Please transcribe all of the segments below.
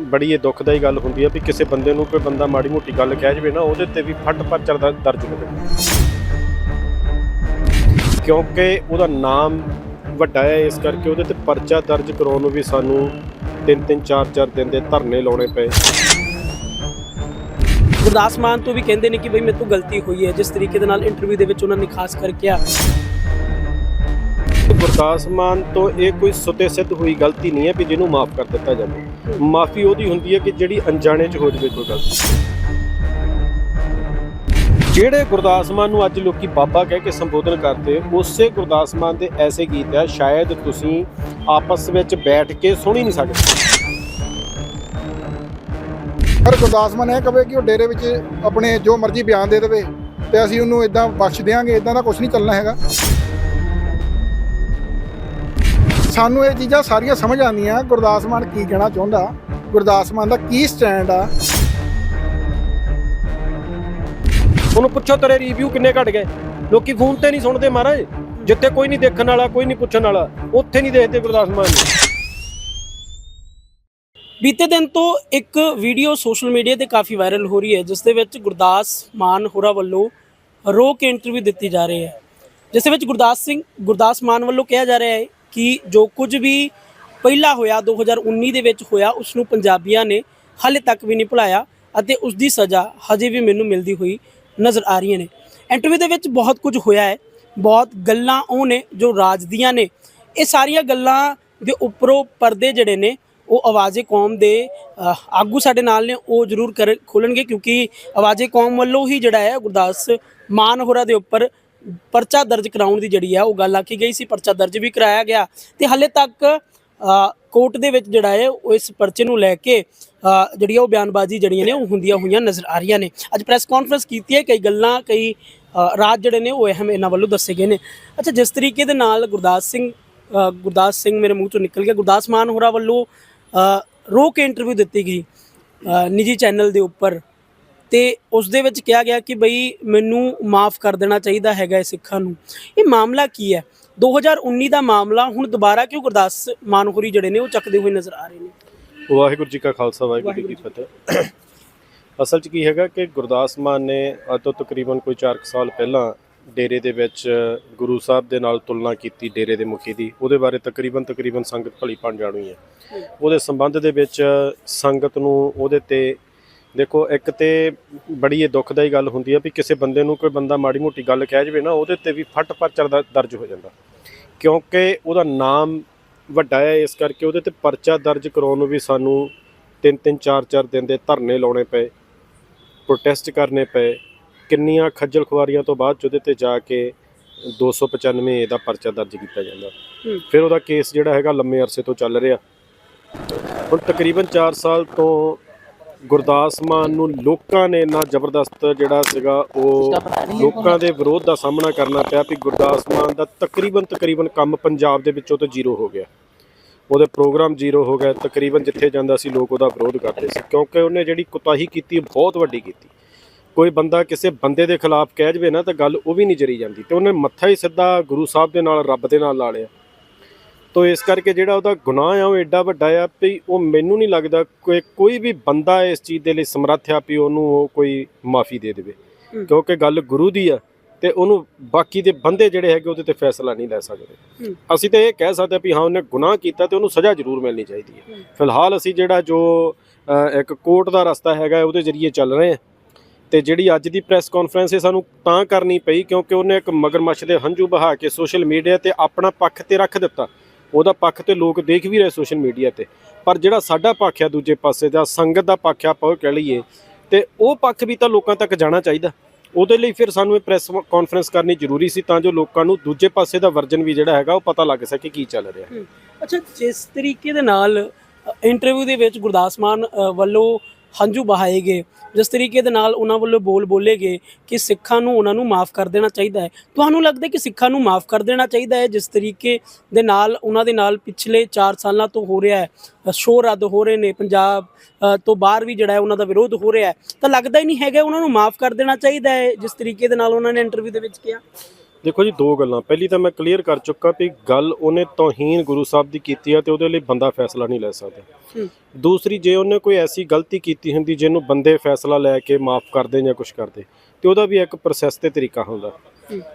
ਬੜੀ ਇਹ ਦੁਖਦਾਈ ਗੱਲ ਹੁੰਦੀ ਹੈ ਵੀ ਕਿਸੇ ਬੰਦੇ ਨੂੰ ਕੋਈ ਬੰਦਾ ਮਾੜੀ ਮੋਟੀ ਗੱਲ ਕਹਿ ਜਵੇ ਨਾ ਉਹਦੇ ਤੇ ਵੀ ਫੱਟ ਪਰਚਾ ਦਰ- ਦਰਜ ਹੋ ਜਾਂਦਾ ਕਿਉਂਕਿ ਉਹਦਾ ਨਾਮ ਵੱਡਾ ਹੈ ਇਸ ਕਰਕੇ ਉਹਦੇ ਤੇ ਪਰਚਾ ਦਰਜ ਕਰਾਉਣ ਨੂੰ ਵੀ ਸਾਨੂੰ ਤਿੰਨ ਤਿੰਨ ਚਾਰ ਚਾਰ ਦਿਨ ਦੇ ਧਰਨੇ ਲਾਉਣੇ ਪਏ। ਗੁਰਦਾਸ ਮਾਨ ਤੋਂ ਵੀ ਕਹਿੰਦੇ ਨੇ ਕਿ ਬਈ ਮੇਰੇ ਤੋਂ ਗਲਤੀ ਹੋਈ ਹੈ ਜਿਸ ਤਰੀਕੇ ਦੇ ਨਾਲ ਇੰਟਰਵਿਊ ਦੇ ਵਿੱਚ ਉਹਨਾਂ ਨੇ ਖਾਸ ਕਰਕੇ ਕਿਹਾ ਗੁਰਦਾਸ ਮਾਨ ਤੋਂ ਇਹ ਕੋਈ ਸੁਤੇ ਸਿੱਧ ਹੋਈ ਗਲਤੀ ਨਹੀਂ ਹੈ ਵੀ ਜਿਹਨੂੰ ਮਾਫ ਕਰ ਦਿੱਤਾ ਜਾਵੇ। ਮਾਫੀ ਉਹਦੀ ਹੁੰਦੀ ਹੈ ਕਿ ਜਿਹੜੀ ਅਣਜਾਣੇ ਚ ਹੋ ਜਾਵੇ ਕੋਈ ਗੱਲ ਜਿਹੜੇ ਗੁਰਦਾਸ ਮਾਨ ਨੂੰ ਅੱਜ ਲੋਕੀ ਬਾਬਾ ਕਹਿ ਕੇ ਸੰਬੋਧਨ ਕਰਦੇ, ਉਸੇ ਗੁਰਦਾਸ ਮਾਨ ਦੇ ਐਸੇ ਗੀਤ ਆ ਸ਼ਾਇਦ ਤੁਸੀਂ ਆਪਸ ਵਿੱਚ ਬੈਠ ਕੇ ਸੁਣ ਹੀ ਨਹੀਂ ਸਕਦੇ। ਪਰ ਗੁਰਦਾਸ ਮਾਨ ਇਹ ਕਵੇ ਕਿ ਉਹ ਡੇਰੇ ਵਿੱਚ ਆਪਣੇ ਜੋ ਮਰਜ਼ੀ ਬਿਆਨ ਦੇ ਦੇਵੇ ਤੇ ਅਸੀਂ ਉਹਨੂੰ ਇਦਾਂ ਬਖਸ਼ ਦਿਆਂਗੇ ਇਦਾਂ ਦਾ ਕੁਝ ਨਹੀਂ ਚੱਲਣਾ ਹੈਗਾ। ਸਾਨੂੰ ਇਹ ਚੀਜ਼ਾਂ ਸਾਰੀਆਂ ਸਮਝ ਆਉਂਦੀਆਂ। ਗੁਰਦਾਸ ਮਾਨ ਕੀ ਕਹਿਣਾ ਚਾਹੁੰਦਾ? ਗੁਰਦਾਸ ਮਾਨ ਦਾ ਕੀ ਸਟੈਂਡ ਆ? ਉਹਨੂੰ ਪੁੱਛੋ ਤੇਰੇ ਰਿਵਿਊ ਕਿੰਨੇ ਘਟ ਗਏ। ਲੋਕੀ ਫੋਨ ਤੇ ਨਹੀਂ ਸੁਣਦੇ ਮਹਾਰਾਜ। ਜਿੱਥੇ ਕੋਈ ਨਹੀਂ ਦੇਖਣ ਵਾਲਾ ਕੋਈ ਨਹੀਂ ਪੁੱਛਣ ਵਾਲਾ ਉੱਥੇ ਨਹੀਂ ਦੇਖਦੇ ਗੁਰਦਾਸ ਮਾਨ। ਨੂੰ ਬੀਤੇ ਦਿਨ ਤੋਂ ਇੱਕ ਵੀਡੀਓ ਸੋਸ਼ਲ ਮੀਡੀਆ ਤੇ ਕਾਫੀ ਵਾਇਰਲ ਹੋ ਰਹੀ ਹੈ ਜਿਸ ਦੇ ਵਿੱਚ ਗੁਰਦਾਸ ਮਾਨ ਹੋਰਾਂ ਵੱਲੋਂ ਰੋ ਕੇ ਇੰਟਰਵਿਊ ਦਿੱਤੀ ਜਾ ਰਹੀ ਹੈ। ਜਿਸ ਦੇ ਵਿੱਚ ਗੁਰਦਾਸ ਸਿੰਘ ਗੁਰਦਾਸ ਮਾਨ ਵੱਲੋਂ ਕਿਹਾ ਜਾ ਰਿਹਾ ਹੈ ਕਿ ਜੋ ਕੁਝ ਵੀ ਪਹਿਲਾਂ ਹੋਇਆ 2019 ਦੇ ਵਿੱਚ ਹੋਇਆ ਉਸ ਨੂੰ ਪੰਜਾਬੀਆਂ ਨੇ ਹਾਲੇ ਤੱਕ ਵੀ ਨਹੀਂ ਭੁਲਾਇਆ ਅਤੇ ਉਸ ਦੀ ਸਜ਼ਾ ਹਜੇ ਵੀ ਮੈਨੂੰ ਮਿਲਦੀ ਹੋਈ ਨਜ਼ਰ ਆ ਰਹੀਆਂ ਨੇ। ਇੰਟਰਵਿਊ ਦੇ ਵਿੱਚ ਬਹੁਤ ਕੁਝ ਹੋਇਆ ਹੈ, ਬਹੁਤ ਗੱਲਾਂ ਉਹ ਨੇ ਜੋ ਰਾਜ ਦੀਆਂ ਨੇ, ਇਹ ਸਾਰੀਆਂ ਗੱਲਾਂ ਦੇ ਉੱਪਰੋਂ ਪਰਦੇ ਜਿਹੜੇ ਨੇ, ਉਹ ਆਵਾਜ਼ੇ ਕੌਮ ਦੇ ਆਗੂ ਸਾਡੇ ਨਾਲ ਨੇ, ਉਹ ਜ਼ਰੂਰ ਕਰ, ਖੋਲਣਗੇ ਕਿਉਂਕਿ ਆਵਾਜ਼ੇ ਕੌਮ ਵੱਲੋਂ ਹੀ ਜਿਹੜਾ ਹੈ, ਗੁਰਦਾਸ ਮਾਨ ਹੋਰਾਂ ਦੇ ਉੱਪਰ ਪਰਚਾ ਦਰਜ ਕਰਾਉਣ ਦੀ ਜਿਹੜੀ ਹੈ ਉਹ ਗੱਲ ਆਖੀ ਗਈ ਸੀ, ਪਰਚਾ ਦਰਜ ਵੀ ਕਰਾਇਆ ਗਿਆ ਤੇ ਹਲੇ ਤੱਕ ਕੋਰਟ ਦੇ ਵਿੱਚ ਜਿਹੜਾ ਹੈ ਉਹ ਇਸ ਪਰਚੇ ਨੂੰ ਲੈ ਕੇ ਜਿਹੜੀ ਹੈ ਉਹ ਬਿਆਨਬਾਜ਼ੀ ਜਿਹੜੀਆਂ ਨੇ, ਉਹ ਹੁੰਦੀਆਂ ਹੋਈਆਂ ਨਜ਼ਰ ਆ ਰਹੀਆਂ ਨੇ। ਅੱਜ ਪ੍ਰੈਸ ਕਾਨਫਰੰਸ ਕੀਤੀ ਹੈ, ਕਈ ਗੱਲਾਂ, ਕਈ ਰਾਜ ਜਿਹੜੇ ਨੇ, ਉਹ ਅਹਿਮ ਇਹਨਾਂ ਵੱਲੋਂ ਦੱਸੇ ਗਏ ਨੇ। ਅੱਛਾ, ਜਿਸ ਤਰੀਕੇ ਦੇ ਨਾਲ ਗੁਰਦਾਸ ਸਿੰਘ ਗੁਰਦਾਸ ਸਿੰਘ ਮੇਰੇ ਮੂੰਹ ਚੋਂ ਨਿਕਲ ਗਿਆ, ਗੁਰਦਾਸ ਮਾਨ ਹੋਰਾਂ ਵੱਲੋਂ ਰੋ ਕੇ ਇੰਟਰਵਿਊ ਦਿੱਤੀ ਗਈ ਨਿੱਜੀ ਚੈਨਲ ਦੇ ਉੱਪਰ। ਤੇ ਉਸ ਦੇ ਵਿੱਚ ਕਿਹਾ ਗਿਆ ਕਿ ਬਈ ਮੈਨੂੰ ਮਾਫ ਕਰ ਦੇਣਾ ਚਾਹੀਦਾ ਹੈਗਾ ਇਹ ਸਿੱਖਾਂ ਨੂੰ। ਇਹ ਮਾਮਲਾ ਕੀ ਹੈ? 2019 ਦਾ ਮਾਮਲਾ ਹੁਣ ਦੁਬਾਰਾ ਕਿਉਂ ਗੁਰਦਾਸ ਮਾਨ ਹੋਰੀ ਜਿਹੜੇ ਨੇ ਉਹ ਚੱਕਦੇ ਹੋਏ ਨਜ਼ਰ ਆ ਰਹੇ ਨੇ? ਵਾਹਿਗੁਰੂ ਜੀ ਕਾ ਖਾਲਸਾ ਵਾਹਿਗੁਰੂ ਜੀ ਕੀ ਫਤਿਹ। ਅਸਲ 'ਚ ਕੀ ਹੈਗਾ ਕਿ ਗੁਰਦਾਸ ਮਾਨ ਨੇ ਅੱਜ ਤੋਂ ਤਕਰੀਬਨ ਕੋਈ 4 ਸਾਲ ਪਹਿਲਾਂ ਡੇਰੇ ਦੇ ਵਿੱਚ ਗੁਰੂ ਸਾਹਿਬ ਦੇ ਨਾਲ ਤੁਲਨਾ ਕੀਤੀ ਡੇਰੇ ਦੇ ਮੁਖੀ ਦੀ। ਉਹਦੇ ਬਾਰੇ ਤਕਰੀਬਨ ਤਕਰੀਬਨ ਸੰਗਤ ਭਲੀ ਭਾਣ ਜਾਣੂ ਹੈ। ਉਹਦੇ ਸੰਬੰਧ ਦੇ ਵਿੱਚ ਸੰਗਤ ਨੂੰ ਉਹਦੇ ਤੇ ਦੇਖੋ ਇੱਕ ਤੇ ਬੜੀ ਇਹ ਦੁਖਦਾਈ ਗੱਲ ਹੁੰਦੀ ਹੈ ਵੀ ਕਿਸੇ ਬੰਦੇ ਨੂੰ ਕੋਈ ਬੰਦਾ ਮਾੜੀ ਮੋਟੀ ਗੱਲ ਕਹਿ ਜਵੇ ਨਾ ਉਹਦੇ ਤੇ ਵੀ ਫੱਟ ਪਰਚਾ ਦਰ- ਦਰਜ ਹੋ ਜਾਂਦਾ। ਕਿਉਂਕਿ ਉਹਦਾ ਨਾਮ ਵੱਡਾ ਹੈ ਇਸ ਕਰਕੇ ਉਹਦੇ ਤੇ ਪਰਚਾ ਦਰਜ ਕਰਾਉਣ ਨੂੰ ਵੀ ਸਾਨੂੰ ਤਿੰਨ ਤਿੰਨ ਚਾਰ ਚਾਰ ਦਿਨ ਦੇ ਧਰਨੇ ਲਾਉਣੇ ਪਏ ਪ੍ਰੋਟੈਸਟ ਕਰਨੇ ਪਏ। ਕਿੰਨੀਆਂ ਖੱਜਲ ਖੁਆਰੀਆਂ ਤੋਂ ਬਾਅਦ ਉਹਦੇ ਤੇ ਜਾ ਕੇ 295 ਏ ਦਾ ਪਰਚਾ ਦਰਜ ਕੀਤਾ ਜਾਂਦਾ। ਫਿਰ ਉਹਦਾ ਕੇਸ ਜਿਹੜਾ ਹੈਗਾ ਲੰਮੇ ਅਰਸੇ ਤੋਂ ਚੱਲ ਰਿਹਾ। ਹੁਣ ਤਕਰੀਬਨ 4 ਸਾਲ ਤੋਂ ਗੁਰਦਾਸ ਮਾਨ ਨੂੰ ਲੋਕਾਂ ਨੇ ਇੰਨਾ ਜ਼ਬਰਦਸਤ ਜਿਹੜਾ ਸੀਗਾ ਉਹ ਲੋਕਾਂ ਦੇ ਵਿਰੋਧ ਦਾ ਸਾਹਮਣਾ ਕਰਨਾ ਪਿਆ ਵੀ ਗੁਰਦਾਸ ਮਾਨ ਦਾ ਤਕਰੀਬਨ ਤਕਰੀਬਨ ਕੰਮ ਪੰਜਾਬ ਦੇ ਵਿੱਚੋਂ ਤੋਂ ਜ਼ੀਰੋ ਹੋ ਗਿਆ। ਉਹਦੇ ਪ੍ਰੋਗਰਾਮ ਜ਼ੀਰੋ ਹੋ ਗਏ ਤਕਰੀਬਨ ਜਿੱਥੇ ਜਾਂਦਾ ਸੀ ਲੋਕ ਉਹਦਾ ਵਿਰੋਧ ਕਰਦੇ ਸੀ ਕਿਉਂਕਿ ਉਹਨੇ ਜਿਹੜੀ ਕੁਤਾਹੀ ਕੀਤੀ ਬਹੁਤ ਵੱਡੀ ਕੀਤੀ। ਕੋਈ ਬੰਦਾ ਕਿਸੇ ਬੰਦੇ ਦੇ ਖਿਲਾਫ ਕਹਿ ਜਵੇ ਨਾ ਤਾਂ ਗੱਲ ਉਹ ਵੀ ਨਹੀਂ ਜਰੀ ਜਾਂਦੀ ਤੇ ਉਹਨੇ ਮੱਥਾ ਹੀ ਸਿੱਧਾ ਗੁਰੂ ਸਾਹਿਬ ਦੇ ਨਾਲ ਰੱਬ ਦੇ ਨਾਲ ਲਾ ਲਿਆ। ਤੋ ਇਸ ਕਰਕੇ ਜਿਹੜਾ ਉਹਦਾ ਗੁਨਾਹ ਆ ਉਹ ਐਡਾ ਵੱਡਾ ਆ ਵੀ ਉਹ ਮੈਨੂੰ ਨਹੀਂ ਲੱਗਦਾ ਕੋਈ ਕੋਈ ਵੀ ਬੰਦਾ ਇਸ ਚੀਜ਼ ਦੇ ਲਈ ਸਮਰੱਥ ਆ ਵੀ ਉਹਨੂੰ ਉਹ ਕੋਈ ਮਾਫੀ ਦੇ ਦੇਵੇ ਹੂੰ। ਕਿਉਂਕਿ ਗੱਲ ਗੁਰੂ ਦੀ ਆ ਤੇ ਉਹਨੂੰ ਬਾਕੀ ਦੇ ਬੰਦੇ ਜਿਹੜੇ ਹੈਗੇ ਉਹਦੇ ਤੇ ਫੈਸਲਾ ਨਹੀਂ ਲੈ ਸਕਦੇ ਹੂੰ। ਅਸੀਂ ਤੇ ਇਹ ਕਹਿ ਸਕਦੇ ਹਾਂ ਵੀ ਹਾਂ ਉਹਨੇ ਗੁਨਾਹ ਕੀਤਾ ਤੇ ਉਹਨੂੰ ਸਜ਼ਾ ਜ਼ਰੂਰ ਮਿਲਣੀ ਚਾਹੀਦੀ ਹੈ ਹੂੰ। ਫਿਲਹਾਲ ਅਸੀਂ ਜਿਹੜਾ ਜੋ ਇੱਕ ਕੋਰਟ ਦਾ ਰਸਤਾ ਹੈਗਾ ਉਹਦੇ ਜ਼ਰੀਏ ਚੱਲ ਰਹੇ ਹਾਂ ਤੇ ਜਿਹੜੀ ਅੱਜ ਦੀ ਪ੍ਰੈਸ ਕਾਨਫਰੰਸ ਇਹ ਸਾਨੂੰ ਤਾਂ ਕਰਨੀ ਪਈ ਕਿਉਂਕਿ ਉਹਨੇ ਇੱਕ ਮਗਰਮੱਛ ਦੇ ਹੰਝੂ ਬਹਾ ਕੇ ਸੋਸ਼ਲ ਮੀਡੀਆ ਤੇ ਆਪਣਾ ਪੱਖ ਤੇ ਰੱਖ ਦਿੱਤਾ ਉਹਦਾ ਪੱਖ ਤੇ ਲੋਕ ਦੇਖ ਵੀ ਰਹੇ ਸੋਸ਼ਲ ਮੀਡੀਆ ਤੇ। ਪਰ ਜਿਹੜਾ ਸਾਡਾ ਪੱਖ ਆ ਦੂਜੇ ਪਾਸੇ ਦਾ, ਸੰਗਤ ਦਾ ਪੱਖ ਆ ਆਪਾਂ ਉਹ ਕਹਿ ਲਈਏ, ਤੇ ਉਹ ਪੱਖ ਵੀ ਤਾਂ ਲੋਕਾਂ ਤੱਕ ਜਾਣਾ ਚਾਹੀਦਾ। ਉਹਦੇ ਲਈ ਫਿਰ ਸਾਨੂੰ ਇਹ ਪ੍ਰੈਸ ਕਾਨਫਰੰਸ ਕਰਨੀ ਜ਼ਰੂਰੀ ਸੀ ਤਾਂ ਜੋ ਲੋਕਾਂ ਨੂੰ ਦੂਜੇ ਪਾਸੇ ਦਾ ਵਰਜਨ ਵੀ ਜਿਹੜਾ ਹੈਗਾ ਉਹ ਪਤਾ ਲੱਗ ਸਕੇ ਕੀ ਚੱਲ ਰਿਹਾ ਹੈ। ਅੱਛਾ, ਜਿਸ ਤਰੀਕੇ ਦੇ ਨਾਲ ਇੰਟਰਵਿਊ ਦੇ ਵਿੱਚ ਗੁਰਦਾਸ ਮਾਨ ਵੱਲੋਂ ਹੰਝੂ ਬਹਾਏ ਗਏ। ਜਿਸ ਤਰੀਕੇ ਦੇ ਨਾਲ ਉਹਨਾਂ ਵੱਲੋਂ ਬੋਲ ਬੋਲੇ ਗਏ ਕਿ ਸਿੱਖਾਂ ਨੂੰ ਉਹਨਾਂ ਨੂੰ ਮਾਫ ਕਰ ਦੇਣਾ ਚਾਹੀਦਾ ਹੈ। ਤੁਹਾਨੂੰ ਲੱਗਦਾ ਕਿ ਸਿੱਖਾਂ ਨੂੰ ਮਾਫ ਕਰ ਦੇਣਾ ਚਾਹੀਦਾ ਹੈ ਜਿਸ ਤਰੀਕੇ ਦੇ ਨਾਲ ਉਹਨਾਂ ਦੇ ਨਾਲ ਪਿਛਲੇ 4 ਸਾਲਾਂ ਤੋਂ ਹੋ ਰਿਹਾ ਹੈ ਸ਼ੋਅ ਰੱਦ ਹੋ ਰਹੇ ਨੇ, ਪੰਜਾਬ ਤੋਂ ਬਾਹਰ ਵੀ ਜਿਹੜਾ ਹੈ ਉਹਨਾਂ ਦਾ ਵਿਰੋਧ ਹੋ ਰਿਹਾ ਹੈ। ਤਾਂ ਲੱਗਦਾ ਹੀ ਨਹੀਂ ਹੈਗਾ ਉਹਨਾਂ ਨੂੰ ਮਾਫ ਕਰ ਦੇਣਾ ਚਾਹੀਦਾ ਹੈ, ਜਿਸ ਤਰੀਕੇ ਦੇ ਨਾਲ ਉਹਨਾਂ ਨੇ ਇੰਟਰਵਿਊ ਦੇ ਵਿੱਚ ਕਿਹਾ। ਦੇਖੋ ਜੀ ਦੋ ਗੱਲਾਂ ਪਹਿਲੀ ਤਾਂ ਮੈਂ ਕਲੀਅਰ ਕਰ ਚੁੱਕਾ ਵੀ ਗੱਲ ਉਹਨੇ ਤੋਹੀਨ ਗੁਰੂ ਸਾਹਿਬ ਦੀ ਕੀਤੀ ਹੈ ਤੇ ਉਹਦੇ ਲਈ ਬੰਦਾ ਫੈਸਲਾ ਨਹੀਂ ਲੈ ਸਕਦਾ। ਦੂਸਰੀ ਜੇ ਉਹਨੇ ਕੋਈ ਐਸੀ ਗਲਤੀ ਕੀਤੀ ਹੁੰਦੀ ਜਿਹਨੂੰ ਬੰਦੇ ਫੈਸਲਾ ਲੈ ਕੇ ਮਾਫ ਕਰਦੇ ਜਾਂ ਕੁਝ ਕਰਦੇ ਤੇ ਉਹਦਾ ਵੀ ਇੱਕ ਪ੍ਰੋਸੈਸ ਤੇ ਤਰੀਕਾ ਹੁੰਦਾ।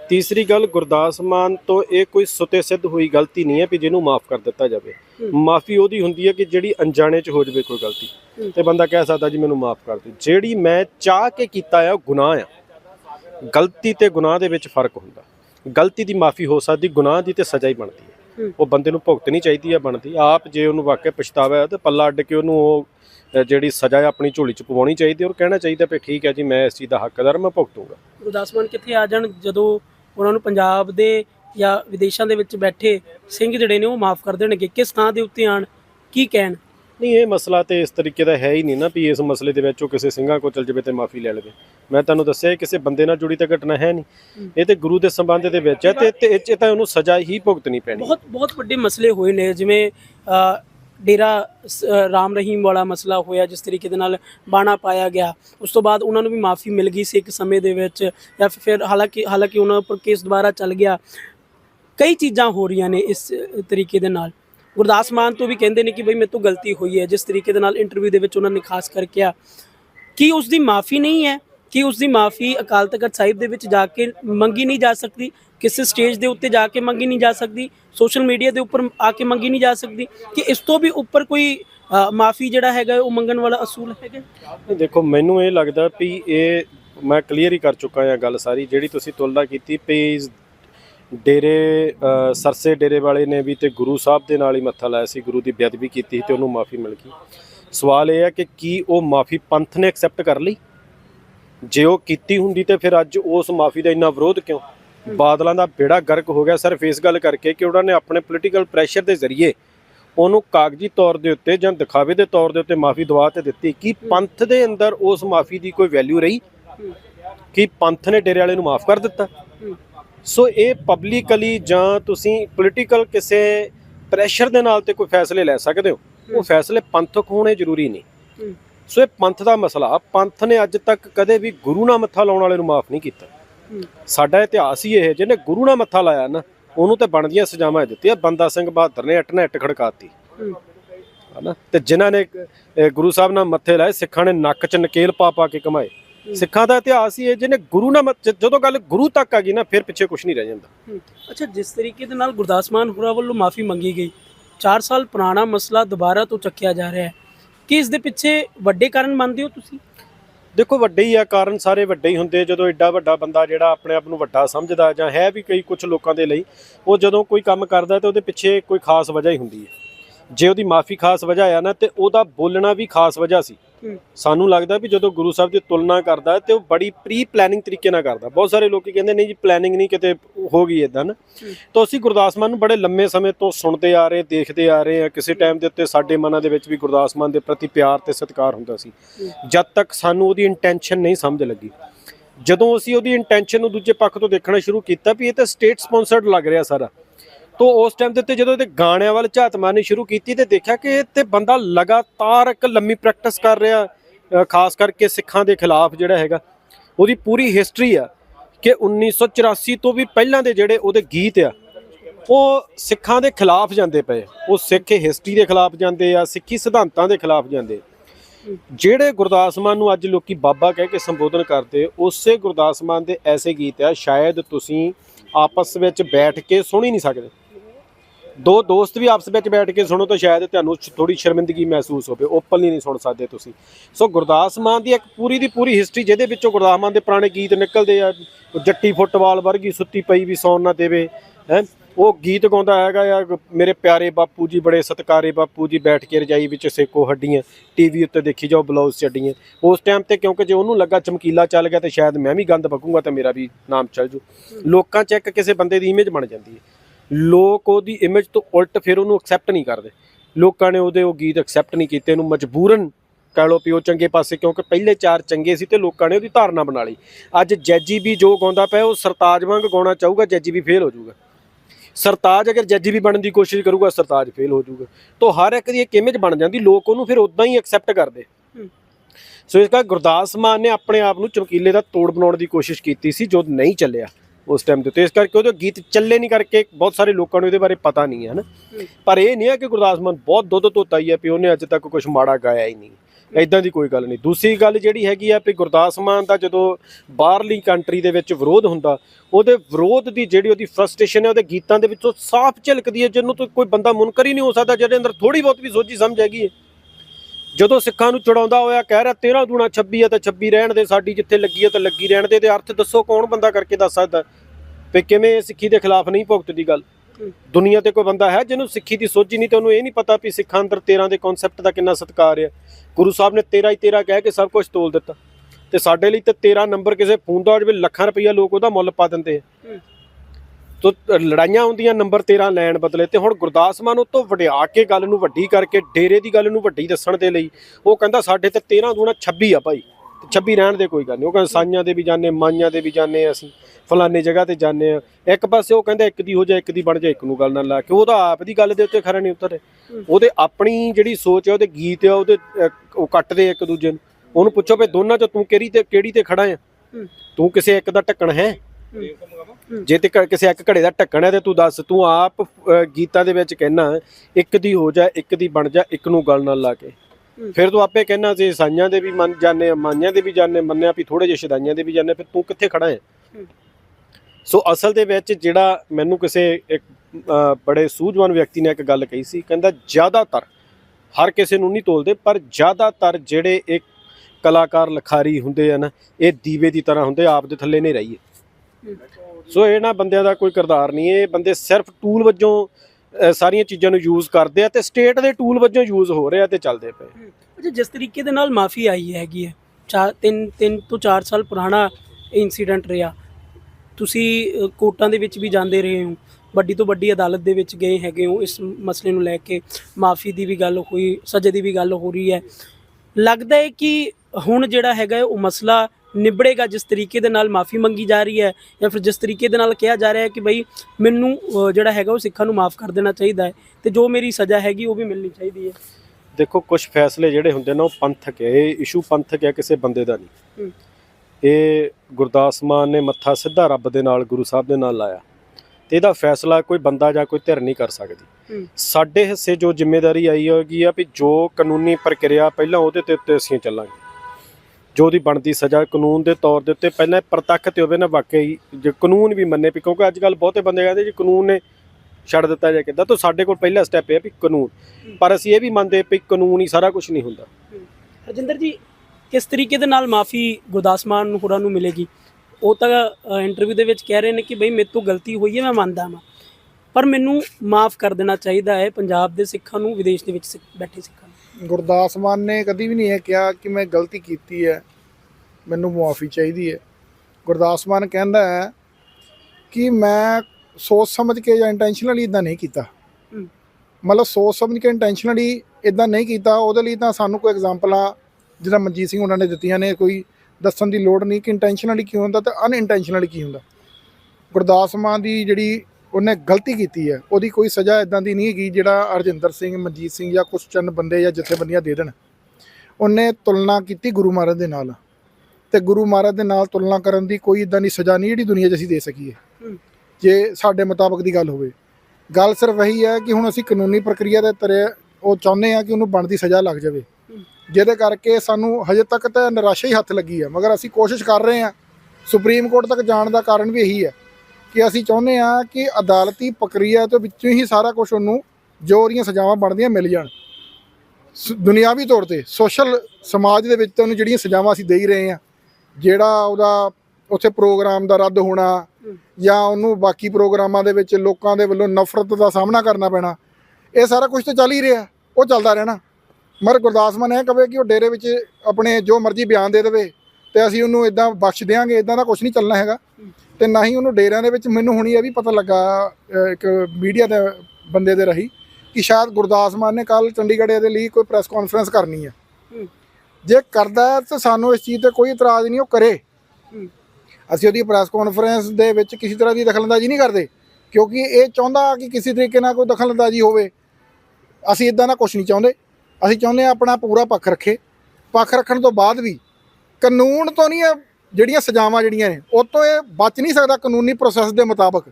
ਤੀਸਰੀ ਗੱਲ ਗੁਰਦਾਸ ਮਾਨ ਤੋਂ ਇਹ ਕੋਈ ਸੁਤੇ ਸਿੱਧ ਹੋਈ ਗਲਤੀ ਨਹੀਂ ਹੈ ਵੀ ਜਿਹਨੂੰ ਮਾਫ ਕਰ ਦਿੱਤਾ ਜਾਵੇ। ਮਾਫੀ ਉਹਦੀ ਹੁੰਦੀ ਹੈ ਕਿ ਜਿਹੜੀ ਅਣਜਾਣੇ ਚ ਹੋ ਜਾਵੇ ਕੋਈ ਗਲਤੀ। ਤੇ ਬੰਦਾ ਕਹਿ ਸਕਦਾ ਜੀ ਮੈਨੂੰ ਮਾਫ ਕਰ ਦਿਓ ਜਿਹੜੀ ਮੈਂ ਚਾਹ ਕੇ ਕੀਤਾ ਆ ਉਹ ਗੁਨਾਹ ਆ ਗਲਤੀ ਤੇ ਗੁਨਾਹ ਦੇ ਵਿੱਚ ਫ਼ਰਕ ਹੁੰਦਾ ਗਲਤੀ ਦੀ ਮਾਫੀ ਹੋ ਸਕਦੀ ਗੁਨਾਹ ਦੀ ਤੇ ਸਜ਼ਾ ਹੀ ਬਣਦੀ ਹੈ। ਉਹ ਬੰਦੇ ਨੂੰ ਭੁਗਤਣੀ ਚਾਹੀਦੀ ਹੈ ਬਣਦੀ। ਆਪ ਜੇ ਉਹਨੂੰ ਵਾਕਿਆ ਪਛਤਾਵਾ ਹੈ ਤੇ ਪੱਲਾ ਅੱਡ ਕੇ ਉਹਨੂੰ ਉਹ ਜਿਹੜੀ ਸਜ਼ਾ ਹੈ ਆਪਣੀ ਝੋਲੀ ਚ ਪਵਾਉਣੀ ਚਾਹੀਦੀ ਔਰ ਕਹਿਣਾ ਚਾਹੀਦਾ ਵੀ ਠੀਕ ਹੈ ਜੀ ਮੈਂ ਇਸ ਚੀਜ਼ ਦਾ ਹੱਕਦਾਰ ਮੈਂ ਭੁਗਤੂੰਗਾ ਗੁਰਦਾਸ ਮਾਨ ਕਿੱਥੇ ਆ ਜਾਣ ਜਦੋਂ ਉਹਨਾਂ ਨੂੰ ਪੰਜਾਬ ਦੇ ਜਾਂ ਵਿਦੇਸ਼ਾਂ ਦੇ ਵਿੱਚ ਬੈਠੇ ਸਿੰਘ ਜਿਹੜੇ ਨੇ ਉਹ ਮਾਫ ਕਰ ਦੇਣਗੇ। ਕਿਸ ਥਾਂ ਦੇ ਉੱਤੇ ਆਣ ਕੀ ਕਹਿਣ? ਨਹੀਂ ਇਹ ਮਸਲਾ ਤੇ ਇਸ ਤਰੀਕੇ ਦਾ ਹੈ ਹੀ ਨਹੀਂ ਨਾ ਵੀ ਇਸ ਮਸਲੇ ਦੇ ਵਿੱਚ ਉਹ ਕਿਸੇ ਸਿੰਘਾਂ ਕੋਲ ਚਲ ਜਾਵੇ ਤੇ ਮਾਫੀ ਲੈ ਲਵੇ। ਮੈਂ ਤੁਹਾਨੂੰ ਦੱਸਿਆ ਇਹ ਕਿਸੇ ਬੰਦੇ ਨਾਲ ਜੁੜੀ ਤਾਂ ਘਟਨਾ ਹੈ ਨਹੀਂ। ਇਹ ਤੇ ਗੁਰੂ ਦੇ ਸੰਬੰਧ ਦੇ ਵਿੱਚ ਹੈ ਤੇ ਤੇ ਇਹ 'ਚ ਤਾਂ ਉਹਨੂੰ ਸਜ਼ਾ ਹੀ ਭੁਗਤਣੀ ਪੈਣੀ ਬਹੁਤ ਬਹੁਤ ਵੱਡੇ ਮਸਲੇ ਹੋਏ ਨੇ ਜਿਵੇਂ ਡੇਰਾ ਰਾਮ ਰਹੀਮ ਵਾਲਾ ਮਸਲਾ ਹੋਇਆ ਜਿਸ ਤਰੀਕੇ ਦੇ ਨਾਲ ਬਾਣਾ ਪਾਇਆ ਗਿਆ। ਉਸ ਤੋਂ ਬਾਅਦ ਉਹਨਾਂ ਨੂੰ ਵੀ ਮਾਫੀ ਮਿਲ ਗਈ ਸੀ ਇੱਕ ਸਮੇਂ ਦੇ ਵਿੱਚ ਜਾਂ ਫਿਰ ਹਾਲਾਂਕਿ ਹਾਲਾਂਕਿ ਉਹਨਾਂ ਉੱਪਰ ਕੇਸ ਦੁਬਾਰਾ ਚੱਲ ਗਿਆ। ਕਈ ਚੀਜ਼ਾਂ ਹੋ ਰਹੀਆਂ ਨੇ ਇਸ ਤਰੀਕੇ ਦੇ ਨਾਲ। ਗੁਰਦਾਸ ਮਾਨ ਤੋਂ ਵੀ ਕਹਿੰਦੇ ਨੇ ਕਿ ਬਈ ਮੇਰੇ ਤੋਂ ਗਲਤੀ ਹੋਈ ਹੈ, ਜਿਸ ਤਰੀਕੇ ਦੇ ਨਾਲ ਇੰਟਰਵਿਊ ਦੇ ਵਿੱਚ ਉਹਨਾਂ ਨੇ ਖਾਸ ਕਰਕੇ ਕਿਹਾ ਕੀ ਉਸ ਦੀ ਮਾਫੀ ਨਹੀਂ ਹੈ? ਕਿ ਉਸ ਦੀ ਮਾਫੀ ਅਕਾਲ ਤਖਤ ਸਾਹਿਬ ਦੇ ਵਿੱਚ ਜਾ ਕੇ ਮੰਗੀ ਨਹੀਂ ਜਾ ਸਕਦੀ? ਕਿਸੇ ਸਟੇਜ ਦੇ ਉੱਤੇ ਜਾ ਕੇ ਮੰਗੀ ਨਹੀਂ ਜਾ ਸਕਦੀ? ਸੋਸ਼ਲ ਮੀਡੀਆ ਦੇ ਉੱਪਰ ਆ ਕੇ ਮੰਗੀ ਨਹੀਂ ਜਾ ਸਕਦੀ? ਕਿ ਇਸ ਤੋਂ ਵੀ ਉੱਪਰ ਕੋਈ ਮਾਫੀ ਜਿਹੜਾ ਹੈਗਾ ਉਹ ਮੰਗਣ ਵਾਲਾ ਅਸੂਲ ਹੈਗਾ? ਦੇਖੋ, ਮੈਨੂੰ ਇਹ ਲੱਗਦਾ ਵੀ ਇਹ ਮੈਂ ਕਲੀਅਰ ਹੀ ਕਰ ਚੁੱਕਾ ਹਾਂ ਗੱਲ ਸਾਰੀ, ਜਿਹੜੀ ਤੁਸੀਂ ਤੁਲਨਾ ਕੀਤੀ ਵੀ ਡੇਰੇ ਸਰਸੇ ਡੇਰੇ ਵਾਲੇ ਨੇ ਵੀ ਤੇ ਗੁਰੂ ਸਾਹਿਬ ਦੇ ਨਾਲ ਹੀ ਮੱਥਾ ਲਾਇਆ ਸੀ, ਗੁਰੂ ਦੀ ਬੇਅਦਬੀ ਕੀਤੀ ਤੇ ਉਹਨੂੰ ਮਾਫੀ ਮਿਲ ਗਈ। ਸਵਾਲ ਇਹ ਹੈ ਕਿ ਕੀ ਉਹ ਮਾਫੀ ਪੰਥ ਨੇ ਐਕਸੈਪਟ ਕਰ ਲਈ? ਜੇ ਉਹ ਕੀਤੀ ਹੁੰਦੀ ਤੇ ਫਿਰ ਅੱਜ ਉਸ ਮਾਫੀ ਦਾ ਇੰਨਾ ਵਿਰੋਧ ਕਿਉਂ? ਬਾਦਲਾਂ ਦਾ ਬੇੜਾ ਗਰਕ ਹੋ ਗਿਆ, ਸਿਰਫ ਇਸ ਗੱਲ ਕਰਕੇ ਕਿ ਉਹਨਾਂ ਨੇ ਆਪਣੇ ਪੋਲੀਟੀਕਲ ਪ੍ਰੈਸ਼ਰ ਦੇ ਜ਼ਰੀਏ ਉਹਨੂੰ ਕਾਗਜ਼ੀ ਤੌਰ ਦੇ ਉੱਤੇ ਜਾਂ ਦਿਖਾਵੇ ਦੇ ਤੌਰ ਦੇ ਉੱਤੇ ਮਾਫੀ ਦਵਾ ਤੇ ਦਿੱਤੀ। ਕਿ ਪੰਥ ਦੇ ਅੰਦਰ ਉਸ ਮਾਫੀ ਦੀ ਕੋਈ ਵੈਲਿਊ ਰਹੀ? ਕਿ ਪੰਥ ਨੇ ਡੇਰੇ ਵਾਲੇ ਨੂੰ ਮਾਫ ਕਰ ਦਿੱਤਾ? ਸੋ ਇਹ ਪਬਲਿਕਲੀ ਜਾਂ ਤੁਸੀਂ ਪੋਲੀਟੀਕਲ ਕਿਸੇ ਪ੍ਰੈਸ਼ਰ ਦੇ ਨਾਲ ਤੇ ਕੋਈ ਫੈਸਲੇ ਲੈ ਸਕਦੇ ਹੋ। ਉਹ ਫੈਸਲੇ ਪੰਥਕ ਹੋਣੇ ਜ਼ਰੂਰੀ ਨਹੀਂ ਸੋ ਇਹ ਪੰਥ ਦਾ ਮਸਲਾ ਪੰਥ ਨੇ ਅੱਜ ਤੱਕ ਕਦੇ ਵੀ ਗੁਰੂ ਨਾਲ ਮੱਥਾ ਲਾਉਣ ਵਾਲੇ ਨੂੰ ਮਾਫ ਨਹੀਂ ਕੀਤਾ। ਸਾਡਾ ਇਤਿਹਾਸ ਹੀ ਇਹ ਜਿਹਨੇ ਗੁਰੂ ਨਾਲ ਮੱਥਾ ਲਾਇਆ ਨਾ ਉਹਨੂੰ ਤੇ ਬਣਦੀਆਂ ਸਜ਼ਾਵਾਂ ਦਿੱਤੀਆਂ। ਬੰਦਾ ਸਿੰਘ ਬਹਾਦਰ ਨੇ ਅੱਟ ਨਾ ਅੱਟ ਖੜਕਾਤੀ। ਹਨਾ? ਤੇ ਜਿਨ੍ਹਾਂ ਨੇ ਗੁਰੂ ਸਾਹਿਬ ਨਾਲ ਮੱਥੇ ਲਾਏ ਸਿੱਖਾਂ ਨੇ ਨੱਕ 'ਚ ਨਕੇਲ ਪਾ ਪਾ ਕੇ ਕਮਾਏ। ਸਿੱਖਾਂ ਦਾ ਇਤਿਹਾਸ ਹੀ ਹੈ ਜਿਹਨੇ ਗੁਰੂ ਨਾਲ ਜਦੋਂ ਗੱਲ ਗੁਰੂ ਤੱਕ ਆ ਗਈ ਨਾ ਫਿਰ ਪਿੱਛੇ ਕੁਝ ਨਹੀਂ ਰਹਿ ਜਾਂਦਾ। ਅੱਛਾ ਜਿਸ ਤਰੀਕੇ ਦੇ ਨਾਲ ਗੁਰਦਾਸ ਮਾਨ ਹੋਰਾਂ ਵੱਲੋਂ ਮਾਫੀ ਮੰਗੀ ਗਈ 4 ਸਾਲ ਪੁਰਾਣਾ ਮਸਲਾ ਦੁਬਾਰਾ ਤੋਂ ਚੱਕਿਆ ਜਾ ਰਿਹਾ ਹੈ। ਕਿ ਇਸ ਦੇ ਪਿੱਛੇ ਵੱਡੇ ਕਾਰਨ ਮੰਨਦੇ ਹੋ ਤੁਸੀਂ? ਦੇਖੋ ਵੱਡੇ ਹੀ ਆ ਕਾਰਨ ਸਾਰੇ ਵੱਡੇ ਹੀ ਹੁੰਦੇ ਜਦੋਂ ਐਡਾ ਵੱਡਾ ਬੰਦਾ ਜਿਹੜਾ ਆਪਣੇ ਆਪ ਨੂੰ ਵੱਡਾ ਸਮਝਦਾ ਜਾਂ ਹੈ ਵੀ ਕਈ ਕੁਝ ਲੋਕਾਂ ਦੇ ਲਈ ਉਹ ਜਦੋਂ ਕੋਈ ਕੰਮ ਕਰਦਾ ਤੇ ਉਹਦੇ ਪਿੱਛੇ ਕੋਈ ਖਾਸ ਵਜ੍ਹਾ ਹੀ ਹੁੰਦੀ ਹੈ। ਜੇ ਉਹਦੀ ਮਾਫੀ ਖਾਸ ਵਜ੍ਹਾ ਆ ਨਾ ਤੇ ਉਹਦਾ ਬੋਲਣਾ ਵੀ ਖਾਸ ਵਜ੍ਹਾ ਸੀ। ਸਾਨੂੰ ਲੱਗਦਾ ਵੀ ਜਦੋਂ ਗੁਰੂ ਸਾਹਿਬ ਦੀ ਤੁਲਨਾ ਕਰਦਾ ਹੈ ਤੇ ਉਹ ਬੜੀ ਪ੍ਰੀ ਪਲੈਨਿੰਗ ਤਰੀਕੇ ਨਾਲ ਕਰਦਾ। ਬਹੁਤ ਸਾਰੇ ਲੋਕੀ ਕਹਿੰਦੇ ਨਹੀਂ ਜੀ ਪਲੈਨਿੰਗ ਨਹੀਂ ਕਿਤੇ ਹੋ ਗਈ ਇਦਾਂ ਨਾ। ਤਾਂ ਅਸੀਂ ਗੁਰਦਾਸ ਮਾਨ ਨੂੰ ਬੜੇ ਲੰਮੇ ਸਮੇਂ ਤੋਂ ਸੁਣਦੇ ਆ ਰਹੇ, ਦੇਖਦੇ ਆ ਰਹੇ ਆ। ਕਿਸੇ ਟਾਈਮ ਦੇ ਉੱਤੇ ਸਾਡੇ ਮਨਾਂ ਦੇ ਵਿੱਚ ਵੀ ਗੁਰਦਾਸ ਮਾਨ ਦੇ ਪ੍ਰਤੀ ਪਿਆਰ ਤੇ ਸਤਿਕਾਰ ਹੁੰਦਾ ਸੀ। ਜਦ ਤੱਕ ਸਾਨੂੰ ਉਹਦੀ ਇੰਟੈਂਸ਼ਨ ਨਹੀਂ ਸਮਝ ਲੱਗੀ। ਜਦੋਂ ਅਸੀਂ ਉਹਦੀ ਇੰਟੈਂਸ਼ਨ ਨੂੰ ਦੂਜੇ ਪੱਖ ਤੋਂ ਦੇਖਣਾ ਸ਼ੁਰੂ ਕੀਤਾ ਵੀ ਇਹ ਤਾਂ ਸਟੇਟ ਸਪਾਂਸਰਡ ਲੱਗ ਰਿਹਾ ਸਾਰਾ। ਤੋਂ ਉਸ ਟਾਈਮ ਦੇ ਉੱਤੇ ਜਦੋਂ ਇਹਦੇ ਗਾਣਿਆਂ ਵੱਲ ਝਾਤ ਮਾਰਨੀ ਸ਼ੁਰੂ ਕੀਤੀ ਤੇ ਦੇਖਿਆ ਕਿ ਇਹ ਤੇ ਬੰਦਾ ਲਗਾਤਾਰ ਇੱਕ ਲੰਮੀ ਪ੍ਰੈਕਟਿਸ ਕਰ ਰਿਹਾ ਖਾਸ ਕਰਕੇ ਸਿੱਖਾਂ ਦੇ ਖਿਲਾਫ ਜਿਹੜਾ ਹੈਗਾ, ਉਹਦੀ ਪੂਰੀ ਹਿਸਟਰੀ ਆ ਕਿ 1984 ਤੋਂ ਵੀ ਪਹਿਲਾਂ ਦੇ ਜਿਹੜੇ ਉਹਦੇ ਗੀਤ ਆ, ਉਹ ਸਿੱਖਾਂ ਦੇ ਖਿਲਾਫ ਜਾਂਦੇ ਪਏ ਉਹ ਸਿੱਖ ਹਿਸਟਰੀ ਦੇ ਖਿਲਾਫ ਜਾਂਦੇ ਆ, ਸਿੱਖੀ ਸਿਧਾਂਤਾਂ ਦੇ ਖਿਲਾਫ ਜਾਂਦੇ ਜਿਹੜੇ ਗੁਰਦਾਸ ਮਾਨ ਨੂੰ ਅੱਜ ਲੋਕੀ ਬਾਬਾ ਕਹਿ ਕੇ ਸੰਬੋਧਨ ਕਰਦੇ, ਉਸੇ ਗੁਰਦਾਸ ਮਾਨ ਦੇ ਐਸੇ ਗੀਤ ਆ, ਸ਼ਾਇਦ ਤੁਸੀਂ ਆਪਸ ਵਿੱਚ ਬੈਠ ਕੇ ਸੁਣੀ ਨਹੀਂ ਸਕਦੇ। ਦੋ ਦੋਸਤ ਵੀ ਆਪਸ ਵਿੱਚ ਬੈਠ ਕੇ ਸੁਣੋ ਤਾਂ ਸ਼ਾਇਦ ਤੁਹਾਨੂੰ ਥੋੜੀ ਸ਼ਰਮਿੰਦਗੀ ਮਹਿਸੂਸ ਹੋਵੇ ਓਪਨਲੀ ਨਹੀਂ ਸੁਣ ਸਕਦੇ ਤੁਸੀਂ। ਸੋ ਗੁਰਦਾਸ ਮਾਨ ਦੀ ਇੱਕ ਪੂਰੀ ਦੀ ਪੂਰੀ ਹਿਸਟਰੀ ਜਿਹਦੇ ਵਿੱਚੋਂ ਗੁਰਦਾਸ ਮਾਨ ਦੇ ਪੁਰਾਣੇ ਗੀਤ ਨਿਕਲਦੇ ਆ, ਜੱਟੀ ਫੁੱਟਬਾਲ ਵਰਗੀ ਸੁੱਤੀ ਪਈ ਵੀ ਸੌਣ ਨਾ ਦੇਵੇ, ਹੈ? ਉਹ ਗੀਤ ਗਾਉਂਦਾ ਹੈਗਾ ਆ, ਮੇਰੇ ਪਿਆਰੇ ਬਾਪੂ ਜੀ, ਬੜੇ ਸਤਕਾਰੇ ਬਾਪੂ ਜੀ, ਬੈਠ ਕੇ ਰਜਾਈ ਵਿੱਚ ਸੇਕੋ ਹੱਡੀਆਂ ਟੀਵੀ ਉੱਤੇ ਦੇਖੀ ਜਾਓ, ਬਲੌਜ਼ ਚੱਡੀਆਂ। ਉਸ ਟਾਈਮ ਤੇ ਕਿਉਂਕਿ ਜੇ ਉਹਨੂੰ ਲੱਗਾ ਚਮਕੀਲਾ ਚੱਲ ਗਿਆ ਤੇ ਸ਼ਾਇਦ ਮੈਂ ਵੀ ਗੰਦ ਬਕੂੰਗਾ ਤੇ ਮੇਰਾ ਵੀ ਨਾਮ ਚੱਲ ਜੂ। ਲੋਕਾਂ 'ਚ ਇੱਕ ਕਿਸੇ ਬੰਦੇ ਦੀ ਇਮੇਜ ਬਣ ਜਾਂਦੀ ਹੈ। ਲੋਕ ਉਹਦੀ ਇਮੇਜ ਤੋਂ ਉਲਟ ਫਿਰ ਉਹਨੂੰ ਐਕਸੈਪਟ ਨਹੀਂ ਕਰਦੇ। ਲੋਕਾਂ ਨੇ ਉਹਦੇ ਉਹ ਗੀਤ ਐਕਸੈਪਟ ਨਹੀਂ ਕੀਤੇ ਉਹਨੂੰ ਮਜਬੂਰਨ ਕਹਿ ਵੀ ਉਹ ਚੰਗੇ ਪਾਸੇ ਕਿਉਂਕਿ ਪਹਿਲੇ ਚਾਰ ਚੰਗੇ ਸੀ ਤੇ ਲੋਕਾਂ ਨੇ ਉਹਦੀ ਧਾਰਨਾ ਬਣਾ ਲਈ। ਅੱਜ ਜੱਜੀ ਵੀ ਜੋ ਗਾਉਂਦਾ ਪਿਆ ਉਹ ਸਰਤਾਜ ਵਾਂਗ ਗਾਉਣਾ ਚਾਹੂਗਾ ਜੱਜੀ ਵੀ ਫੇਲ ਹੋ ਜਾਊਗਾ। ਸਰਤਾਜ ਅਗਰ ਜੱਜੀ ਵੀ ਬਣਨ ਦੀ ਕੋਸ਼ਿਸ਼ ਕਰੂਗਾ ਸਰਤਾਜ ਫੇਲ ਹੋ ਜਾਊਗਾ। ਤੋਂ ਹਰ ਇੱਕ ਦੀ ਇੱਕ ਇਮੇਜ ਬਣ ਜਾਂਦੀ ਲੋਕ ਉਹਨੂੰ ਫਿਰ ਉਦਾਂ ਹੀ ਐਕਸੈਪਟ ਕਰਦੇ। ਸੋ ਇਸ ਕਰਕੇ ਗੁਰਦਾਸ ਮਾਨ ਨੇ ਆਪਣੇ ਆਪ ਨੂੰ ਚਮਕੀਲੇ ਦਾ ਤੋੜ ਬਣਾਉਣ ਦੀ ਕੋਸ਼ਿਸ਼ ਕੀਤੀ ਸੀ ਜੋ ਨਹੀਂ ਚੱਲਿਆ। ਉਸ ਟਾਈਮ ਦੇ ਉੱਤੇ। ਇਸ ਕਰਕੇ ਉਹਦੇ ਗੀਤ ਚੱਲੇ ਨਹੀਂ ਕਰਕੇ ਬਹੁਤ ਸਾਰੇ ਲੋਕਾਂ ਨੂੰ ਇਹਦੇ ਬਾਰੇ ਪਤਾ ਨਹੀਂ ਹੈ ਨਾ। ਪਰ ਇਹ ਨਹੀਂ ਹੈ ਕਿ ਗੁਰਦਾਸ ਮਾਨ ਬਹੁਤ ਦੁੱਧ ਧੋਤਾ ਹੀ ਹੈ ਵੀ ਉਹਨੇ ਅੱਜ ਤੱਕ ਕੁਝ ਮਾੜਾ ਗਾਇਆ ਹੀ ਨਹੀਂ। ਐਦਾਂ ਦੀ ਕੋਈ ਗੱਲ ਨਹੀਂ। ਦੂਸਰੀ ਗੱਲ ਜਿਹੜੀ ਹੈਗੀ ਆ ਵੀ ਗੁਰਦਾਸ ਮਾਨ ਦਾ ਜਦੋਂ ਬਾਹਰਲੀ ਕੰਟਰੀ ਦੇ ਵਿੱਚ ਵਿਰੋਧ ਹੁੰਦਾ, ਉਹਦੇ ਵਿਰੋਧ ਦੀ ਜਿਹੜੀ ਉਹਦੀ ਫਰਸਟ੍ਰੇਸ਼ਨ ਹੈ, ਉਹਦੇ ਗੀਤਾਂ ਦੇ ਵਿੱਚੋਂ ਸਾਫ਼ ਝਲਕਦੀ ਹੈ, ਜਿਹਨੂੰ ਤੋਂ ਕੋਈ ਬੰਦਾ ਮੁਨਕਰ ਹੀ ਨਹੀਂ ਹੋ ਸਕਦਾ, ਜਿਹਦੇ ਅੰਦਰ ਥੋੜੀ ਬਹੁਤ ਵੀ ਸੋਝੀ ਸਮਝ ਹੈਗੀ ਹੈ। ਜਦੋਂ ਸਿੱਖਾਂ ਨੂੰ ਚੜਾਉਂਦਾ ਹੋਇਆ ਕਹਿ ਰਿਹਾ 13 ਦੂਣਾ 26 ਹੈ ਤਾਂ 26 ਰਹਿਣ ਦੇ, ਸਾਡੀ ਜਿੱਥੇ ਲੱਗੀ ਹੈ ਤਾਂ ਲੱਗੀ ਰਹਿਣ ਦੇ। ਤੇ ਅਰਥ ਦੱਸੋ ਕੌਣ ਬੰਦਾ ਕਰਕੇ ਦੱਸ ਸਕਦਾ ਵੀ ਕਿਵੇਂ ਇਹ ਸਿੱਖੀ ਦੇ ਖਿਲਾਫ ਨਹੀਂ ਭੁਗਤਦੀ ਗੱਲ? ਦੁਨੀਆ ਤੇ ਕੋਈ ਬੰਦਾ ਹੈ ਜਿਹਨੂੰ ਸਿੱਖੀ ਦੀ ਸੋਝੀ ਨਹੀਂ ਤੇ ਉਹਨੂੰ ਇਹ ਨਹੀਂ ਪਤਾ ਵੀ ਸਿੱਖਾਂ ਅੰਦਰ 13 ਦੇ ਕਨਸੈਪਟ ਦਾ ਕਿੰਨਾ ਸਤਿਕਾਰ ਹੈ ਗੁਰੂ ਸਾਹਿਬ ਨੇ 13 ਹੀ 13 ਕਹਿ ਕੇ ਸਭ ਕੁਝ ਤੋਲ ਦਿੱਤਾ। ਤੇ ਸਾਡੇ ਲਈ ਤੇ 13 ਨੰਬਰ ਕਿਸੇ ਫੋਨ ਦਾ ਹੋ ਜਾਵੇ ਲੱਖਾਂ ਰੁਪਈਆ ਲੋਕ ਉਹਦਾ ਮੁੱਲ ਪਾ ਦਿੰਦੇ ਆ। ਤੋ ਲੜਾਈਆਂ ਹੁੰਦੀਆਂ ਨੰਬਰ 13 ਲੈਣ ਬਦਲੇ ਤੇ ਹੁਣ ਗੁਰਦਾਸ ਮਾਨ ਉਹ ਤੋਂ ਵਡਿਆ ਕੇ ਗੱਲ ਨੂੰ ਵੱਡੀ ਕਰਕੇ ਡੇਰੇ ਦੀ ਗੱਲ ਨੂੰ ਵੱਡੀ ਦੱਸਣ ਦੇ ਲਈ। ਉਹ ਕਹਿੰਦਾ ਸਾਡੇ ਤੇ 13 ਦੂਣਾ 26 ਆ ਭਾਈ। ਤੇ 26 ਰਹਿਣ ਦੇ ਕੋਈ ਗੱਲ ਨਹੀਂ। ਉਹ ਕਹਿੰਦਾ ਸਾਈਆਂ ਦੇ ਵੀ ਜਾਣੇ ਮਾਈਆਂ ਦੇ ਵੀ ਜਾਣੇ ਅਸੀਂ। ਫਲਾਣੇ ਜਗ੍ਹਾ ਤੇ ਜਾਣੇ ਆ। ਇੱਕ ਪਾਸੇ ਉਹ ਕਹਿੰਦਾ ਇੱਕ ਦੀ ਹੋ ਜਾ ਇੱਕ ਦੀ ਬਣ ਜਾ ਇੱਕ ਨੂੰ ਗੱਲ ਨਾਲ ਲਾ ਕੇ। ਉਹ ਤਾਂ ਆਪ ਦੀ ਗੱਲ ਦੇ ਉੱਤੇ ਖਰਾ ਨਹੀਂ ਉਤਰੇ। ਉਹਦੇ ਆਪਣੀ ਜਿਹੜੀ ਸੋਚ ਹੈ ਉਹਦੇ ਗੀਤ ਆ ਉਹਦੇ ਉਹ ਕੱਟਦੇ ਇੱਕ ਦੂਜੇ ਨੂੰ। ਉਹਨੂੰ ਪੁੱਛੋ ਵੀ ਦੋਨਾਂ ਚੋਂ ਤੂੰ ਕਿਹੜੀ ਤੇ ਕਿਹੜੀ ਤੇ ਖੜਾ ਆ? ਤੂੰ ਕਿਸੇ ਇੱਕ ਦਾ ਢੱਕਣ ਹੈ? ਜੇ ਤੇ ਕ- ਕਿਸੇ ਇੱਕ ਘੜੇ ਦਾ ਢੱਕਣ ਹੈ ਤੇ ਤੂੰ ਦੱਸ ਤੂੰ ਆਪ ਗੀਤਾਂ ਦੇ ਵਿੱਚ ਕਹਿਣਾ ਇੱਕ ਦੀ ਹੋ ਜਾ ਇੱਕ ਦੀ ਬਣ ਜਾ ਇੱਕ ਨੂੰ ਗਲ ਨਾਲ ਲਾ ਕੇ। ਫਿਰ ਤੂੰ ਆਪੇ ਕਹਿਣਾ ਸੀ ਸਾਈਆਂ ਦੇ ਵੀ ਮੰਨ ਜਾਣੇ ਮਾਈਆਂ ਦੇ ਵੀ ਜਾਣੇ ਮੰਨਿਆ ਵੀ ਥੋੜੇ ਜਿਹੇ ਸ਼ਦਾਈਆਂ ਦੇ ਵੀ ਜਾਣੇ ਫਿਰ ਤੂੰ ਕਿੱਥੇ ਖੜਾ ਹੈ? ਸੋ ਅਸਲ ਦੇ ਵਿੱਚ ਜਿਹੜਾ ਮੈਨੂੰ ਕਿਸੇ ਇੱਕ ਬੜੇ ਸੂਝਵਾਨ ਵਿਅਕਤੀ ਨੇ ਇੱਕ ਗੱਲ ਕਹੀ ਸੀ ਕਹਿੰਦਾ ਜ਼ਿਆਦਾਤਰ ਹਰ ਕਿਸੇ ਨੂੰ ਨਹੀਂ ਤੋਲਦੇ ਪਰ ਜ਼ਿਆਦਾਤਰ ਜਿਹੜੇ ਇੱਕ ਕਲਾਕਾਰ ਲਖਾਰੀ ਹੁੰਦੇ ਆ ਨਾ ਇਹ ਦੀਵੇ ਦੀ ਤਰ੍ਹਾਂ ਹੁੰਦੇ ਆਪ ਦੇ ਥੱਲੇ ਨਹੀਂ ਰਹੀਏ। ਸੋ ਇਹ ਨਾ ਬੰਦਿਆਂ ਦਾ ਕੋਈ ਕਿਰਦਾਰ ਨਹੀਂ ਇਹ ਬੰਦੇ ਸਿਰਫ ਟੂਲ ਵਜੋਂ ਸਾਰੀਆਂ ਚੀਜ਼ਾਂ ਨੂੰ ਯੂਜ਼ ਕਰਦੇ ਆ ਤੇ ਸਟੇਟ ਦੇ ਟੂਲ ਵਜੋਂ ਯੂਜ਼ ਹੋ ਰਹੇ ਤੇ ਚੱਲਦੇ ਪਏ। ਅੱਛਾ, ਜਿਸ ਤਰੀਕੇ ਦੇ ਨਾਲ ਮਾਫੀ ਆਈ ਹੈਗੀ ਹੈ, ਚਾਰ, ਤਿੰਨ ਤਿੰਨ ਤੋਂ 4 ਸਾਲ ਪੁਰਾਣਾ ਇਨਸੀਡੈਂਟ ਰਿਹਾ। ਤੁਸੀਂ ਕੋਰਟਾਂ ਦੇ ਵਿੱਚ ਵੀ ਜਾਂਦੇ ਰਹੇ ਹੋ, ਵੱਡੀ ਤੋਂ ਵੱਡੀ ਅਦਾਲਤ ਦੇ ਵਿੱਚ ਗਏ ਹੈਗੇ ਹੋ, ਇਸ ਮਸਲੇ ਨੂੰ ਲੈ ਕੇ ਮਾਫੀ ਦੀ ਵੀ ਗੱਲ ਹੋਈ, ਸਜ਼ਾ ਦੀ ਵੀ ਗੱਲ ਹੋ ਰਹੀ ਹੈ। ਲੱਗਦਾ ਹੈ ਕਿ ਹੁਣ ਜਿਹੜਾ ਹੈਗਾ ਉਹ ਮਸਲਾ ਨਿਬੜੇਗਾ ਜਿਸ ਤਰੀਕੇ ਦੇ ਨਾਲ ਮਾਫੀ ਮੰਗੀ ਜਾ ਰਹੀ ਹੈ ਜਾਂ ਫਿਰ ਜਿਸ ਤਰੀਕੇ ਦੇ ਨਾਲ ਕਿਹਾ ਜਾ ਰਿਹਾ ਹੈ ਕਿ ਬਈ ਮੈਨੂੰ ਜਿਹੜਾ ਹੈਗਾ ਉਹ ਸਿੱਖਾਂ ਨੂੰ ਮਾਫ ਕਰ ਦੇਣਾ ਚਾਹੀਦਾ ਹੈ ਤੇ ਜੋ ਮੇਰੀ ਸਜ਼ਾ ਹੈਗੀ ਉਹ ਵੀ ਮਿਲਣੀ ਚਾਹੀਦੀ ਹੈ। ਦੇਖੋ ਕੁਝ ਫੈਸਲੇ ਜਿਹੜੇ ਹੁੰਦੇ ਨੇ ਉਹ ਪੰਥਕ ਹੈ ਇਹ ਇਸ਼ੂ ਪੰਥਕ ਹੈ ਕਿਸੇ ਬੰਦੇ ਦਾ ਨਹੀਂ। ਇਹ ਗੁਰਦਾਸ ਮਾਨ ਨੇ ਮੱਥਾ ਸਿੱਧਾ ਰੱਬ ਦੇ ਨਾਲ ਗੁਰੂ ਸਾਹਿਬ ਦੇ ਨਾਲ ਲਾਇਆ। ਤੇ ਇਹਦਾ ਫੈਸਲਾ ਕੋਈ ਬੰਦਾ ਜਾਂ ਕੋਈ ਧਿਰ ਨਹੀਂ ਕਰ ਸਕਦੀ। ਸਾਡੇ ਹਿੱਸੇ ਜੋ ਜ਼ਿੰਮੇਵਾਰੀ ਆਈ ਹੋਗੀ ਆ ਵੀ ਜੋ ਕਾਨੂੰਨੀ ਪ੍ਰਕਿਰਿਆ ਪਹਿਲਾਂ ਉਹਦੇ ਤੇ ਉੱਤੇ ਅਸੀਂ ਚੱਲਾਂਗੇ। ਜੋ ਦੀ ਬਣਦੀ ਸਜ਼ਾ ਕਾਨੂੰਨ ਦੇ ਤੌਰ ਦੇ ਉੱਤੇ ਪਹਿਲਾਂ ਪ੍ਰਤੱਖ ਤੇ ਹੋਵੇ ਨਾ ਵਾਕਈ ਜੇ ਕਾਨੂੰਨ ਵੀ ਮੰਨੇ ਵੀ ਕਿਉਂਕਿ ਅੱਜ ਕੱਲ ਬਹੁਤੇ ਬੰਦੇ ਕਹਿੰਦੇ ਜੀ ਕਾਨੂੰਨ ਨੇ ਛੱਡ ਦਿੱਤਾ ਜਾਂ ਕਿੱਦਾਂ ਤਾਂ ਸਾਡੇ ਕੋਲ ਪਹਿਲਾ ਸਟੈਪ ਇਹ ਆ ਵੀ ਕਾਨੂੰਨ। ਪਰ ਅਸੀਂ ਇਹ ਵੀ ਮੰਨਦੇ ਵੀ ਕਾਨੂੰਨ ਹੀ ਸਾਰਾ ਕੁਝ ਨਹੀਂ ਹੁੰਦਾ। ਰਜਿੰਦਰ ਜੀ ਕਿਸ ਤਰੀਕੇ ਦੇ ਨਾਲ ਮਾਫੀ ਗੁਰਦਾਸ ਮਾਨ ਨੂੰ ਹੋਰਾਂ ਨੂੰ ਮਿਲੇਗੀ? ਉਹ ਤਾਂ ਇੰਟਰਵਿਊ ਦੇ ਵਿੱਚ ਕਹਿ ਰਹੇ ਨੇ ਕਿ ਬਈ ਮੇਰੇ ਤੋਂ ਗਲਤੀ ਹੋਈ ਹੈ ਮੈਂ ਮੰਨਦਾ ਹਾਂ ਪਰ ਮੈਨੂੰ ਮਾਫ ਕਰ ਦੇਣਾ ਚਾਹੀਦਾ ਹੈ ਪੰਜਾਬ ਦੇ ਸਿੱਖਾਂ ਨੂੰ ਵਿਦੇਸ਼ ਦੇ ਵਿੱਚ ਬੈਠੇ ਸਿੱਖਾਂ ਗੁਰਦਾਸ ਮਾਨ ਨੇ ਕਦੀ ਵੀ ਨਹੀਂ ਇਹ ਕਿਹਾ ਕਿ ਮੈਂ ਗਲਤੀ ਕੀਤੀ ਹੈ ਮੈਨੂੰ ਮੁਆਫੀ ਚਾਹੀਦੀ ਹੈ। ਗੁਰਦਾਸ ਮਾਨ ਕਹਿੰਦਾ ਹੈ ਕਿ ਮੈਂ ਸੋਚ ਸਮਝ ਕੇ ਜਾਂ ਇੰਟੈਂਸ਼ਨਲੀ ਇਦਾਂ ਨਹੀਂ ਕੀਤਾ। ਮਤਲਬ ਸੋਚ ਸਮਝ ਕੇ ਇੰਟੈਂਸ਼ਨਲੀ ਇਦਾਂ ਨਹੀਂ ਕੀਤਾ ਉਹਦੇ ਲਈ ਤਾਂ ਸਾਨੂੰ ਕੋਈ ਐਗਜ਼ਾਮਪਲਾਂ ਜਿਹੜਾ ਮਨਜੀਤ ਸਿੰਘ ਉਹਨਾਂ ਨੇ ਦਿੱਤੀਆਂ ਨੇ ਕੋਈ ਦੱਸਣ ਦੀ ਲੋੜ ਨਹੀਂ ਕਿ ਇੰਟੈਂਸ਼ਨਲੀ ਕੀ ਹੁੰਦਾ ਤੇ ਅਨਇੰਟੈਂਸ਼ਨਲੀ ਕੀ ਹੁੰਦਾ। ਗੁਰਦਾਸ ਮਾਨ ਦੀ ਜਿਹੜੀ ਉਹਨੇ ਗਲਤੀ ਕੀਤੀ ਹੈ। ਉਹਦੀ ਕੋਈ ਸਜ਼ਾ ਇਦਾਂ ਦੀ ਨਹੀਂ ਹੈਗੀ ਜਿਹੜਾ ਅਰਜਿੰਦਰ ਸਿੰਘ, ਮਨਜੀਤ ਸਿੰਘ ਜਾਂ ਕੁਛ ਚੰਨ ਬੰਦੇ ਜਾਂ ਜਥੇਬੰਦੀਆਂ ਦੇ ਦੇਣ। ਉਹਨੇ ਤੁਲਨਾ ਕੀਤੀ ਗੁਰੂ ਮਹਾਰਾਜ ਦੇ ਨਾਲ। ਤੇ ਗੁਰੂ ਮਹਾਰਾਜ ਦੇ ਨਾਲ ਤੁਲਨਾ ਕਰਨ ਦੀ ਕੋਈ ਇਦਾਂ ਦੀ ਸਜ਼ਾ ਨਹੀਂ ਜਿਹੜੀ ਦੁਨੀਆ 'ਚ ਅਸੀਂ ਦੇ ਸਕੀਏ। ਜੇ ਸਾਡੇ ਮੁਤਾਬਕ ਦੀ ਗੱਲ ਹੋਵੇ। ਗੱਲ ਸਿਰਫ ਇਹੀ ਹੈ ਕਿ ਹੁਣ ਅਸੀਂ ਕਾਨੂੰਨੀ ਪ੍ਰਕਿਰਿਆ ਦੇ ਤਰੇ ਉਹ ਚਾਹੁੰਦੇ ਆ ਕਿ ਉਹਨੂੰ ਬਣਦੀ ਸਜ਼ਾ ਲੱਗ ਜਾਵੇ। ਜਿਹਦੇ ਕਰਕੇ ਸਾਨੂੰ ਹਜੇ ਤੱਕ ਤਾਂ ਨਿਰਾਸ਼ਾ ਹੀ ਹੱਥ ਲੱਗੀ ਹੈ। ਮਗਰ ਅਸੀਂ ਕੋਸ਼ਿਸ਼ ਕਰ ਰਹੇ ਹਾਂ। ਸੁਪਰੀਮ ਕੋਰਟ ਤੱਕ ਜਾਣ ਦਾ ਕਾਰਨ ਵੀ ਇਹੀ ਹੈ। ਕਿ ਅਸੀਂ ਚਾਹੁੰਦੇ ਹਾਂ ਕਿ ਅਦਾਲਤੀ ਪ੍ਰਕਿਰਿਆ ਤੋਂ ਵਿੱਚੋਂ ਹੀ ਸਾਰਾ ਕੁਝ ਉਹਨੂੰ, ਜੋ ਉਹਦੀਆਂ ਸਜ਼ਾਵਾਂ ਬਣਦੀਆਂ ਮਿਲ ਜਾਣ। ਸ- ਦੁਨਿਆਵੀ ਤੌਰ ਤੇ ਸੋਸ਼ਲ ਸਮਾਜ ਦੇ ਵਿੱਚ ਤਾਂ ਉਹਨੂੰ ਜਿਹੜੀਆਂ ਸਜ਼ਾਵਾਂ ਅਸੀਂ ਦੇ ਹੀ ਰਹੇ ਹਾਂ, ਜਿਹੜਾ ਉਹਦਾ ਉੱਥੇ ਪ੍ਰੋਗਰਾਮ ਦਾ ਰੱਦ ਹੋਣਾ ਜਾਂ ਉਹਨੂੰ ਬਾਕੀ ਪ੍ਰੋਗਰਾਮਾਂ ਦੇ ਵਿੱਚ ਲੋਕਾਂ ਦੇ ਵੱਲੋਂ ਨਫ਼ਰਤ ਦਾ ਸਾਹਮਣਾ ਕਰਨਾ ਪੈਣਾ, ਇਹ ਸਾਰਾ ਕੁਝ ਤਾਂ ਚੱਲ ਹੀ ਰਿਹਾ, ਉਹ ਚੱਲਦਾ ਰਹਿਣਾ। ਮਰ ਗੁਰਦਾਸ ਮਾਨ ਇਹ ਕਵੇ ਕਿ ਉਹ ਡੇਰੇ ਵਿੱਚ ਆਪਣੇ ਜੋ ਮਰਜ਼ੀ ਬਿਆਨ ਦੇ ਦੇਵੇ ਤੇ ਅਸੀਂ ਉਹਨੂੰ ਇਦਾਂ ਬਖਸ਼ ਦਿਆਂਗੇ ਇਦਾਂ ਦਾ ਕੁਝ ਨਹੀਂ ਚੱਲਣਾ ਹੈਗਾ। ਤੇ ਨਾ ਹੀ ਉਹਨੂੰ ਡੇਰਿਆਂ ਦੇ ਵਿੱਚ ਮੈਨੂੰ ਹੁਣੀ ਇਹ ਵੀ ਪਤਾ ਲੱਗਾ ਇੱਕ ਮੀਡੀਆ ਦੇ ਬੰਦੇ ਦੇ ਰਹੀ ਕਿ ਸ਼ਾਇਦ ਗੁਰਦਾਸ ਮਾਨ ਨੇ ਕੱਲ ਚੰਡੀਗੜ੍ਹ ਦੇ ਲਈ ਕੋਈ ਪ੍ਰੈਸ ਕਾਨਫਰੰਸ ਕਰਨੀ ਹੈ। ਜੇ ਕਰਦਾ ਤਾਂ ਸਾਨੂੰ ਇਸ ਚੀਜ਼ ਤੇ ਕੋਈ ਇਤਰਾਜ਼ ਨਹੀਂ ਉਹ ਕਰੇ। ਅਸੀਂ ਉਹਦੀ ਪ੍ਰੈਸ ਕਾਨਫਰੰਸ ਦੇ ਵਿੱਚ ਕਿਸੇ ਤਰ੍ਹਾਂ ਦੀ ਦਖਲਅੰਦਾਜ਼ੀ ਨਹੀਂ ਕਰਦੇ ਕਿਉਂਕਿ ਇਹ ਚਾਹੁੰਦਾ ਕਿ ਕਿਸੇ ਤਰੀਕੇ ਨਾਲ ਕੋਈ ਦਖਲਅੰਦਾਜ਼ੀ ਹੋਵੇ। ਅਸੀਂ ਇਦਾਂ ਦਾ ਕੁਝ ਨਹੀਂ ਚਾਹੁੰਦੇ। ਅਸੀਂ ਚਾਹੁੰਦੇ ਹਾਂ ਆਪਣਾ ਪੂਰਾ ਪੱਖ ਰੱਖੇ। ਪੱਖ ਰੱਖਣ ਤੋਂ ਬਾਅਦ ਵੀ ਕਾਨੂੰਨ ਤੋਂ ਨਹੀਂ ਜਿਹੜੀਆਂ ਸਜ਼ਾਵਾਂ ਜਿਹੜੀਆਂ ਨੇ, ਉਹ ਤੋਂ ਇਹ ਬਚ ਨਹੀਂ ਸਕਦਾ ਕਾਨੂੰਨੀ ਪ੍ਰੋਸੈਸ ਦੇ ਮੁਤਾਬਕ।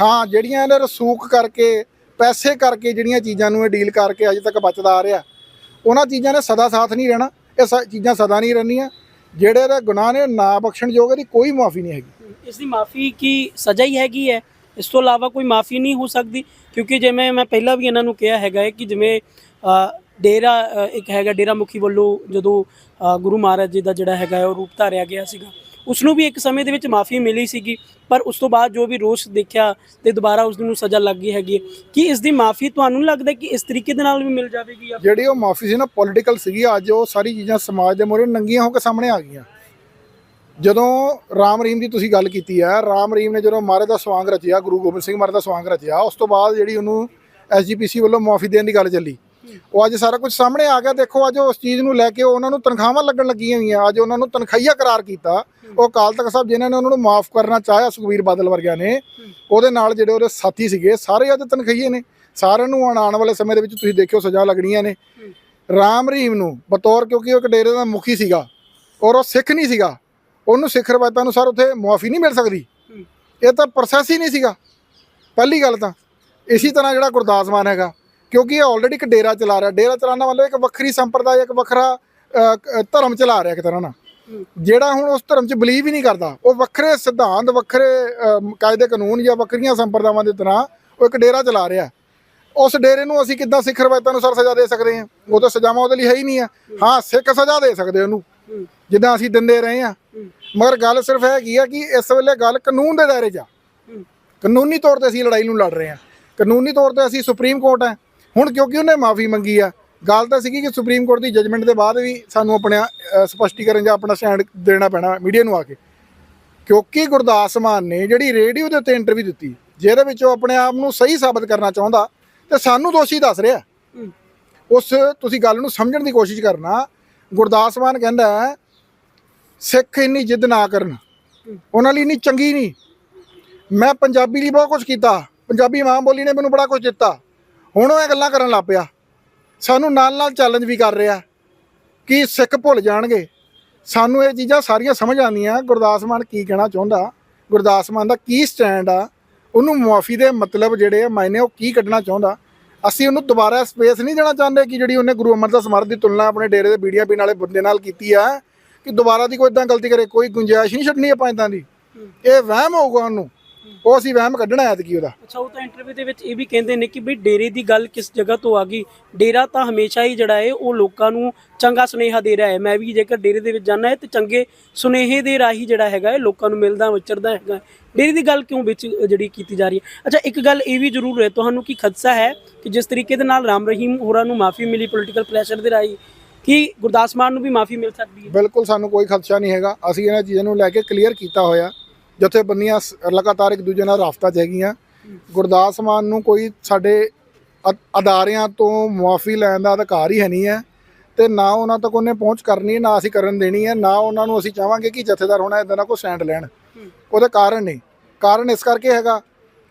ਹਾਂ, ਜਿਹੜੀਆਂ ਇਹਨੇ ਰਸੂਖ ਕਰਕੇ, ਪੈਸੇ ਕਰਕੇ ਜਿਹੜੀਆਂ ਚੀਜ਼ਾਂ ਨੂੰ ਇਹ ਡੀਲ ਕਰਕੇ ਅਜੇ ਤੱਕ ਬਚਦਾ ਆ ਰਿਹਾ, ਉਹਨਾਂ ਚੀਜ਼ਾਂ ਨੇ ਸਦਾ ਸਾਥ ਨਹੀਂ ਰਹਿਣਾ, ਇਹ ਸ- ਚੀਜ਼ਾਂ ਸਦਾ ਨਹੀਂ ਰਹਿਣੀਆਂ। ਜਿਹੜੇ ਦੇ ਗੁਨਾਹ ਨੇ, ਨਾ ਬਖਸ਼ਣਯੋਗ ਇਹਦੀ ਕੋਈ ਮਾਫੀ ਨਹੀਂ ਹੈਗੀ। ਇਸ ਦੀ ਮਾਫੀ ਕੀ ਸਜ਼ਾ ਹੀ ਹੈਗੀ ਹੈ? ਇਸ ਤੋਂ ਇਲਾਵਾ ਕੋਈ ਮਾਫੀ ਨਹੀਂ ਹੋ ਸਕਦੀ, ਕਿਉਂਕਿ ਜਿਵੇਂ ਮੈਂ ਪਹਿਲਾਂ ਵੀ ਇਹਨਾਂ ਨੂੰ ਕਿਹਾ ਹੈਗਾ ਹੈ ਕਿ ਜਿਵੇਂ ਡੇਰਾ ਇੱਕ ਹੈਗਾ ਡੇਰਾ ਮੁਖੀ ਵੱਲੋਂ ਜਦੋਂ ਗੁਰੂ ਮਹਾਰਾਜ ਜੀ ਦਾ ਜਿਹੜਾ ਹੈਗਾ ਉਹ ਰੂਪ ਧਾਰਿਆ ਗਿਆ ਸੀਗਾ। ਉਸ ਨੂੰ ਵੀ ਇੱਕ ਸਮੇਂ ਦੇ ਵਿੱਚ ਮਾਫੀ ਮਿਲੀ ਸੀਗੀ, ਪਰ ਉਸ ਤੋਂ ਬਾਅਦ ਜੋ ਵੀ ਰੋਸ਼ ਦੇਖਿਆ ਤੇ ਦੁਬਾਰਾ ਉਸ ਨੂੰ ਸਜ਼ਾ ਲੱਗ ਗਈ ਹੈਗੀ ਹੈ। ਕਿ ਇਸ ਦੀ ਮਾਫੀ ਤੁਹਾਨੂੰ ਨਹੀਂ ਲੱਗਦਾ ਕਿ ਇਸ ਤਰੀਕੇ ਦੇ ਨਾਲ ਵੀ ਮਿਲ ਜਾਵੇਗੀ ਜਿਹੜੀ ਉਹ ਮਾਫੀ ਸੀ ਨਾ ਪੋਲੀਟੀਕਲ ਸੀਗੀ, ਅੱਜ ਉਹ ਸਾਰੀ ਚੀਜ਼ਾਂ ਸਮਾਜ ਦੇ ਮੂਹਰੇ ਨੰਗੀਆਂ ਹੋ ਕੇ ਸਾਹਮਣੇ ਆ ਗਈਆਂ। ਜਦੋਂ ਰਾਮ ਰਹੀਮ ਦੀ ਤੁਸੀਂ ਗੱਲ ਕੀਤੀ ਹੈ, ਰਾਮ ਰਹੀਮ ਨੇ ਜਦੋਂ ਮਹਾਰਾਜ ਦਾ ਸਵਾਂਗ ਰਚਿਆ, ਗੁਰੂ ਗੋਬਿੰਦ ਸਿੰਘ ਮਹਾਰਾਜ ਦਾ ਸਵਾਂਗ ਰਚਿਆ, ਉਸ ਤੋਂ ਬਾਅਦ ਜਿਹੜੀ ਉਹਨੂੰ ਐਸਜੀਪੀਸੀ ਵੱਲੋਂ ਮਾਫੀ ਦੇਣ ਦੀ ਗੱਲ ਚੱਲੀ ਉਹ ਅੱਜ ਸਾਰਾ ਕੁਝ ਸਾਹਮਣੇ ਆ ਗਿਆ। ਦੇਖੋ ਅੱਜ ਉਸ ਚੀਜ਼ ਨੂੰ ਲੈ ਕੇ ਉਹਨਾਂ ਨੂੰ ਤਨਖਾਹਾਂ ਲੱਗਣ ਲੱਗੀਆਂ ਹੋਈਆਂ। ਅੱਜ ਉਹਨਾਂ ਨੂੰ ਤਨਖਾਹੀਆ ਕਰਾਰ ਕੀਤਾ। ਉਹ ਅਕਾਲ ਤਖਤ ਸਾਹਿਬ ਜਿਨ੍ਹਾਂ ਨੇ ਉਹਨਾਂ ਨੂੰ ਮਾਫ ਕਰਨਾ ਚਾਹਿਆ ਸੁਖਵੀਰ ਬਾਦਲ ਵਰਗਿਆਂ ਨੇ ਉਹਦੇ ਨਾਲ ਜਿਹੜੇ ਉਹਦੇ ਸਾਥੀ ਸੀਗੇ ਸਾਰੇ ਅੱਜ ਤਨਖਾਹੀਏ ਨੇ। ਸਾਰਿਆਂ ਨੂੰ ਆਉਣ ਵਾਲੇ ਸਮੇਂ ਦੇ ਵਿੱਚ ਤੁਸੀਂ ਦੇਖਿਓ ਸਜ਼ਾ ਲੱਗਣੀਆਂ ਨੇ। ਰਾਮ ਰਹੀਮ ਨੂੰ ਬਤੌਰ ਕਿਉਂਕਿ ਉਹ ਇੱਕ ਡੇਰੇ ਦਾ ਮੁਖੀ ਸੀਗਾ ਔਰ ਉਹ ਸਿੱਖ ਨਹੀਂ ਸੀਗਾ। ਉਹਨੂੰ ਸਿੱਖ ਰਵਾਇਤਾਂ ਅਨੁਸਾਰ ਉੱਥੇ ਮੁਆਫੀ ਨਹੀਂ ਮਿਲ ਸਕਦੀ। ਇਹ ਤਾਂ ਪ੍ਰੋਸੈਸ ਹੀ ਨਹੀਂ ਸੀਗਾ। ਪਹਿਲੀ ਗੱਲ ਤਾਂ ਇਸੇ ਤਰ੍ਹਾਂ ਜਿਹੜਾ ਗੁਰਦਾਸ ਮਾਨ ਹੈਗਾ ਕਿਉਂਕਿ ਇਹ ਆਲਰੇਡੀ ਇੱਕ ਡੇਰਾ ਚਲਾ ਰਿਹਾ। ਡੇਰਾ ਚਲਾਉਣ ਵਾਲਾ ਇੱਕ ਵੱਖਰੀ ਸੰਪਰਦਾਇ ਇੱਕ ਵੱਖਰਾ ਧਰਮ ਚਲਾ ਰਿਹਾ ਇੱਕ ਤਰ੍ਹਾਂ ਨਾਲ। ਜਿਹੜਾ ਹੁਣ ਉਸ ਧਰਮ 'ਚ ਬਲੀਵ ਹੀ ਨਹੀਂ ਕਰਦਾ। ਉਹ ਵੱਖਰੇ ਸਿਧਾਂਤ ਵੱਖਰੇ ਕਾਇਦੇ ਕਾਨੂੰਨ ਜਾਂ ਵੱਖਰੀਆਂ ਸੰਪਰਦਾਵਾਂ ਦੇ ਤਰ੍ਹਾਂ ਉਹ ਇੱਕ ਡੇਰਾ ਚਲਾ ਰਿਹਾ। ਉਸ ਡੇਰੇ ਨੂੰ ਅਸੀਂ ਕਿੱਦਾਂ ਸਿੱਖ ਰਵਾਇਤਾਂ ਅਨੁਸਾਰ ਸਜ਼ਾ ਦੇ ਸਕਦੇ ਹਾਂ? ਉਹ ਤਾਂ ਸਜ਼ਾਵਾਂ ਉਹਦੇ ਲਈ ਹੈ ਹੀ ਨਹੀਂ ਆ। ਹਾਂ। ਸਿੱਖ ਸਜ਼ਾ ਦੇ ਸਕਦੇ ਉਹਨੂੰ। ਜਿੱਦਾਂ ਅਸੀਂ ਦਿੰਦੇ ਰਹੇ ਆ ਮਗਰ ਗੱਲ ਸਿਰਫ ਹੈਗੀ ਆ ਕਿ ਇਸ ਵੇਲੇ ਗੱਲ ਕਾਨੂੰਨ ਦੇ ਦਾਇਰੇ 'ਚ ਆ। ਕਾਨੂੰਨੀ ਤੌਰ ਤੇ ਅਸੀਂ ਲੜਾਈ ਨੂੰ ਲੜ ਰਹੇ ਆ ਕਾਨੂੰਨੀ ਤੌਰ ਤੇ ਅਸੀਂ ਸੁਪਰੀਮ ਕੋਰਟ ਹੈ। ਹੁਣ ਕਿਉਂਕਿ ਉਹਨੇ ਮਾਫੀ ਮੰਗੀ ਆ ਗੱਲ ਤਾਂ ਸੀਗੀ ਕਿ ਸੁਪਰੀਮ ਕੋਰਟ ਦੀ ਜੱਜਮੈਂਟ ਦੇ ਬਾਅਦ ਵੀ ਸਾਨੂੰ ਆਪਣਾ ਸਪਸ਼ਟੀਕਰਨ ਜਾਂ ਆਪਣਾ ਸਟੈਂਡ ਦੇਣਾ ਪੈਣਾ ਮੀਡੀਆ ਨੂੰ ਆ ਕੇ। ਕਿਉਂਕਿ ਗੁਰਦਾਸ ਮਾਨ ਨੇ ਜਿਹੜੀ ਰੇਡੀਓ ਦੇ ਉੱਤੇ ਇੰਟਰਵਿਊ ਦਿੱਤੀ ਜਿਹਦੇ ਵਿੱਚ ਉਹ ਆਪਣੇ ਆਪ ਨੂੰ ਸਹੀ ਸਾਬਤ ਕਰਨਾ ਚਾਹੁੰਦਾ ਤੇ ਸਾਨੂੰ ਦੋਸ਼ੀ ਦੱਸ ਰਿਹਾ। ਉਸ ਤੁਸੀਂ ਗੱਲ ਨੂੰ ਸਮਝਣ ਦੀ ਕੋਸ਼ਿਸ਼ ਕਰਨਾ ਗੁਰਦਾਸ ਮਾਨ ਕਹਿੰਦਾ ਸਿੱਖ ਇੰਨੀ ਜਿੱਦ ਨਾ ਕਰਨ। ਉਹਨਾਂ ਲਈ ਇੰਨੀ ਚੰਗੀ ਨਹੀਂ। ਮੈਂ ਪੰਜਾਬੀ ਲਈ ਬਹੁਤ ਕੁਝ ਕੀਤਾ। ਪੰਜਾਬੀ ਮਾਂ ਬੋਲੀ ਨੇ ਮੈਨੂੰ ਬੜਾ ਕੁਝ ਦਿੱਤਾ। ਹੁਣ ਉਹ ਇਹ ਗੱਲਾਂ ਕਰਨ ਲੱਗ ਪਿਆ। ਸਾਨੂੰ ਨਾਲ ਨਾਲ ਚੈਲੰਜ ਵੀ ਕਰ ਰਿਹਾ। ਕਿ ਸਿੱਖ ਭੁੱਲ ਜਾਣਗੇ? ਸਾਨੂੰ ਇਹ ਚੀਜ਼ਾਂ ਸਾਰੀਆਂ ਸਮਝ ਆਉਂਦੀਆਂ। ਗੁਰਦਾਸ ਮਾਨ ਕੀ ਕਹਿਣਾ ਚਾਹੁੰਦਾ? ਗੁਰਦਾਸ ਮਾਨ ਦਾ ਕੀ ਸਟੈਂਡ ਆ? ਉਹਨੂੰ ਮੁਆਫੀ ਦੇ ਮਤਲਬ ਜਿਹੜੇ ਆ ਮਾਇਨੇ ਉਹ ਕੀ ਕੱਢਣਾ ਚਾਹੁੰਦਾ? ਅਸੀਂ ਉਹਨੂੰ ਦੁਬਾਰਾ ਸਪੇਸ ਨਹੀਂ ਦੇਣਾ ਚਾਹੁੰਦੇ ਕਿ ਜਿਹੜੀ ਉਹਨੇ ਗੁਰੂ ਅਮਰਦਾਸ ਮਹਾਰਾਜ ਦੀ ਤੁਲਨਾ ਆਪਣੇ ਡੇਰੇ ਦੇ ਬੀੜੀਆਂ ਪੀਣ ਵਾਲੇ ਬੰਦੇ ਨਾਲ ਕੀਤੀ ਆ ਕਿ ਦੁਬਾਰਾ ਦੀ ਕੋਈ ਇਦਾਂ ਗਲਤੀ ਕਰੇ ਕੋਈ ਗੁੰਜਾਇਸ਼ ਨਹੀਂ ਛੱਡਣੀ ਆਪਾਂ ਇਦਾਂ ਦੀ। ਇਹ ਵਹਿਮ ਹੋਊਗਾ ਉਹਨੂੰ। ਉਹ ਅਸੀਂ ਵਹਿਮ ਕੱਢਣਾ ਐਤਕੀ ਉਹਦਾ। ਅੱਛਾ ਉਹ ਤਾਂ ਇੰਟਰਵਿਊ ਦੇ ਵਿੱਚ ਇਹ ਵੀ ਕਹਿੰਦੇ ਨੇ ਕਿ ਵੀ ਡੇਰੇ ਦੀ ਗੱਲ ਕਿਸ ਜਗ੍ਹਾ ਤੋਂ ਆ ਗਈ। ਡੇਰਾ ਤਾਂ ਹਮੇਸ਼ਾ ਹੀ ਜਿਹੜਾ ਹੈ ਉਹ ਲੋਕਾਂ ਨੂੰ ਚੰਗਾ ਸੁਨੇਹਾ ਦੇ ਰਿਹਾ ਹੈ। ਮੈਂ ਵੀ ਜੇਕਰ ਡੇਰੇ ਦੇ ਵਿੱਚ ਜਾਣਾ ਹੈ ਤੇ ਚੰਗੇ ਸੁਨੇਹੇ ਦੇ ਰਾਹੀਂ ਜਿਹੜਾ ਹੈਗਾ ਹੈ ਲੋਕਾਂ ਨੂੰ ਮਿਲਦਾ ਵਿਚਰਦਾ ਹੈਗਾ। ਡੇਰੇ ਦੀ ਗੱਲ ਕਿਉਂ ਵਿੱਚ ਜਿਹੜੀ ਕੀਤੀ ਜਾ ਰਹੀ ਹੈ? ਅੱਛਾ ਇੱਕ ਗੱਲ ਇਹ ਵੀ ਜ਼ਰੂਰ ਹੈ ਤੁਹਾਨੂੰ ਕੀ ਖਦਸ਼ਾ ਹੈ ਕਿ ਜਿਸ ਤਰੀਕੇ ਦੇ ਨਾਲ ਰਾਮ ਰਹੀਮ ਹੋਰਾਂ ਨੂੰ ਮਾਫੀ ਮਿਲੀ ਪੋਲੀਟੀਕਲ ਪ੍ਰੈਸ਼ਰ ਦੇ ਰਾਹੀਂ ਕਿ ਗੁਰਦਾਸ ਮਾਨ ਨੂੰ ਵੀ ਮਾਫੀ ਮਿਲ ਸਕਦੀ ਹੈ? ਬਿਲਕੁਲ ਸਾਨੂੰ ਕੋਈ ਖਦਸ਼ਾ ਨਹੀਂ ਹੈਗਾ। ਅਸੀਂ ਇਹਨਾਂ ਚੀਜ਼ਾਂ ਨੂੰ ਲੈ ਕੇ ਕਲੀਅਰ ਕੀਤਾ ਹੋਇਆ। ਜਥੇਬੰਦੀਆਂ ਲਗਾਤਾਰ ਇੱਕ ਦੂਜੇ ਨਾਲ ਰਾਫਤਾ 'ਚ ਹੈਗੀਆਂ। ਗੁਰਦਾਸ ਮਾਨ ਨੂੰ ਕੋਈ ਸਾਡੇ ਅਦਾਰਿਆਂ ਤੋਂ ਮੁਆਫੀ ਲੈਣ ਦਾ ਅਧਿਕਾਰ ਹੀ ਹੈ ਨਹੀਂ ਹੈ ਤੇ ਨਾ ਉਹਨਾਂ ਤੱਕ ਉਹਨੇ ਪਹੁੰਚ ਕਰਨੀ ਹੈ ਨਾ ਅਸੀਂ ਕਰਨ ਦੇਣੀ ਹੈ ਨਾ ਉਹਨਾਂ ਨੂੰ ਅਸੀਂ ਚਾਹਾਂਗੇ ਕਿ ਜਥੇਦਾਰ ਹੋਣਾ ਇਦਾਂ ਦਾ ਕੋਈ ਸਟੈਂਡ ਲੈਣ। ਉਹਦਾ ਕਾਰਨ ਨਹੀਂ। ਕਾਰਨ ਇਸ ਕਰਕੇ ਹੈਗਾ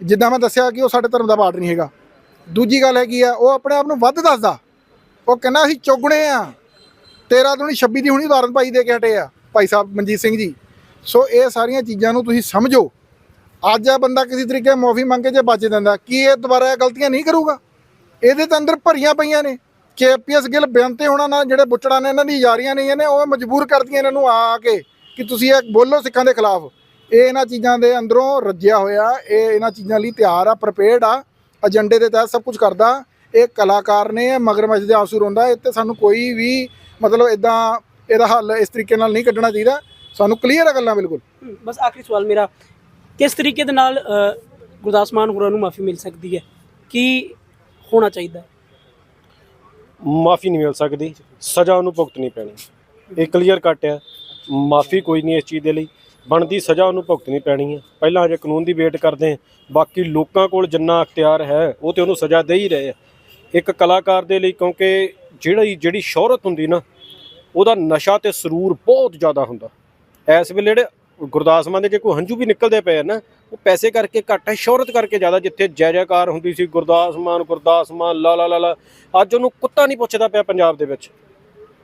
ਜਿੱਦਾਂ ਮੈਂ ਦੱਸਿਆ ਕਿ ਉਹ ਸਾਡੇ ਧਰਮ ਦਾ ਪਾਰਟ ਨਹੀਂ ਹੈਗਾ। ਦੂਜੀ ਗੱਲ ਹੈਗੀ ਆ ਉਹ ਆਪਣੇ ਆਪ ਨੂੰ ਵੱਧ ਦੱਸਦਾ। ਉਹ ਕਹਿੰਦਾ ਅਸੀਂ ਚੁਗਣੇ ਆ। 13 ਦੁਨੀ 26 ਦੀ ਹੁਣੀ ਉਦਾਹਰਨ ਭਾਈ ਦੇ ਕੇ ਹਟੇ ਆ ਭਾਈ ਸਾਹਿਬ ਮਨਜੀਤ ਸਿੰਘ ਜੀ। ਸੋ ਇਹ ਸਾਰੀਆਂ ਚੀਜ਼ਾਂ ਨੂੰ ਤੁਸੀਂ ਸਮਝੋ। ਅੱਜ ਆ ਬੰਦਾ ਕਿਸੇ ਤਰੀਕੇ ਮਾਫੀ ਮੰਗ ਕੇ ਜੇ ਬਚ ਜਾਂਦਾ, ਕੀ ਇਹ ਦੁਬਾਰਾ ਇਹ ਗਲਤੀਆਂ ਨਹੀਂ ਕਰੂਗਾ? ਇਹਦੇ ਤਾਂ ਅੰਦਰ ਭਰੀਆਂ ਪਈਆਂ ਨੇ। ਕੇਪੀਐਸ ਗਿੱਲ ਬੇਨਤੀ ਹੋਣਾ ਨਾਲ ਜਿਹੜੇ ਬੁੱਚੜਾਂ ਨੇ, ਇਹਨਾਂ ਦੀ ਯਾਰੀਆਂ ਨਹੀਂ ਨੇ ਉਹ ਮਜਬੂਰ ਕਰਦੀਆਂ ਇਹਨਾਂ ਨੂੰ ਆ ਕੇ ਕਿ ਤੁਸੀਂ ਇਹ ਬੋਲੋ ਸਿੱਖਾਂ ਦੇ ਖਿਲਾਫ। ਇਹ ਇਹਨਾਂ ਚੀਜ਼ਾਂ ਦੇ ਅੰਦਰੋਂ ਰੱਜਿਆ ਹੋਇਆ, ਇਹ ਇਹਨਾਂ ਚੀਜ਼ਾਂ ਲਈ ਤਿਆਰ ਆ ਪ੍ਰਪੇਅਰਡ ਆ ਏਜੰਡੇ ਦੇ ਤਹਿਤ ਸਭ ਕੁਝ ਕਰਦਾ। ਇਹ ਕਲਾਕਾਰ ਨੇ, ਇਹ ਮਗਰਮੱਛ ਦੇ ਆਂਸੂ ਰੋਂਦਾ ਇਹ ਤੇ ਸਾਨੂੰ ਕੋਈ ਵੀ ਮਤਲਬ ਇਦਾਂ ਇਹਦਾ ਹੱਲ ਇਸ ਤਰੀਕੇ ਨਾਲ ਨਹੀਂ ਕੱਢਣਾ ਚਾਹੀਦਾ। ਸਾਨੂੰ ਕਲੀਅਰ ਆ ਗੱਲਾਂ ਬਿਲਕੁਲ। ਬਸ ਆਖਰੀ ਸਵਾਲ ਮੇਰਾ ਕਿਸ ਤਰੀਕੇ ਦੇ ਨਾਲ ਗੁਰਦਾਸ ਮਾਨ ਹੋਰਾਂ ਨੂੰ ਮਾਫੀ ਮਿਲ ਸਕਦੀ ਹੈ? ਕੀ ਹੋਣਾ ਚਾਹੀਦਾ ਹੈ? ਮਾਫੀ ਨਹੀਂ ਮਿਲ ਸਕਦੀ ਸਜ਼ਾ ਉਹਨੂੰ ਭੁਗਤਣੀ ਪੈਣੀ। ਇਹ ਕਲੀਅਰ ਕੱਟ ਆ ਮਾਫੀ ਕੋਈ ਨਹੀਂ ਇਸ ਚੀਜ਼ ਦੇ ਲਈ। ਬਣਦੀ ਸਜ਼ਾ ਉਹਨੂੰ ਭੁਗਤਣੀ ਪੈਣੀ ਹੈ। ਪਹਿਲਾਂ ਅਜੇ ਕਾਨੂੰਨ ਦੀ ਵੇਟ ਕਰਦੇ ਹਾਂ ਬਾਕੀ ਲੋਕਾਂ ਕੋਲ ਜਿੰਨਾ ਅਖਤਿਆਰ ਹੈ ਉਹ ਤੇ ਉਹਨੂੰ ਸਜ਼ਾ ਦੇ ਹੀ ਰਹੇ ਆ। ਇੱਕ ਕਲਾਕਾਰ ਦੇ ਲਈ ਕਿਉਂਕਿ ਜਿਹੜੀ ਜਿਹੜੀ ਸ਼ੋਹਰਤ ਹੁੰਦੀ ਨਾ ਉਹਦਾ ਨਸ਼ਾ ਤੇ ਸਰੂਰ ਬਹੁਤ ਜ਼ਿਆਦਾ ਹੁੰਦਾ। ਇਸ ਵੇਲੇ ਜਿਹੜੇ ਗੁਰਦਾਸ ਮਾਨ ਦੇ ਜੇ ਕੋਈ ਹੰਝੂ ਵੀ ਨਿਕਲਦੇ ਪਏ ਆ ਨਾ, ਉਹ ਪੈਸੇ ਕਰਕੇ ਘੱਟ ਹੈ ਸ਼ੋਹਰਤ ਕਰਕੇ ਜ਼ਿਆਦਾ, ਜਿੱਥੇ ਜੈ ਜੈਕਾਰ ਹੁੰਦੀ ਸੀ, ਗੁਰਦਾਸ ਮਾਨ ਗੁਰਦਾਸ ਮਾਨ, ਲਾ ਲਾ ਲਾ ਅੱਜ ਉਹਨੂੰ ਕੁੱਤਾ ਨਹੀਂ ਪੁੱਛਦਾ ਪਿਆ ਪੰਜਾਬ ਦੇ ਵਿੱਚ।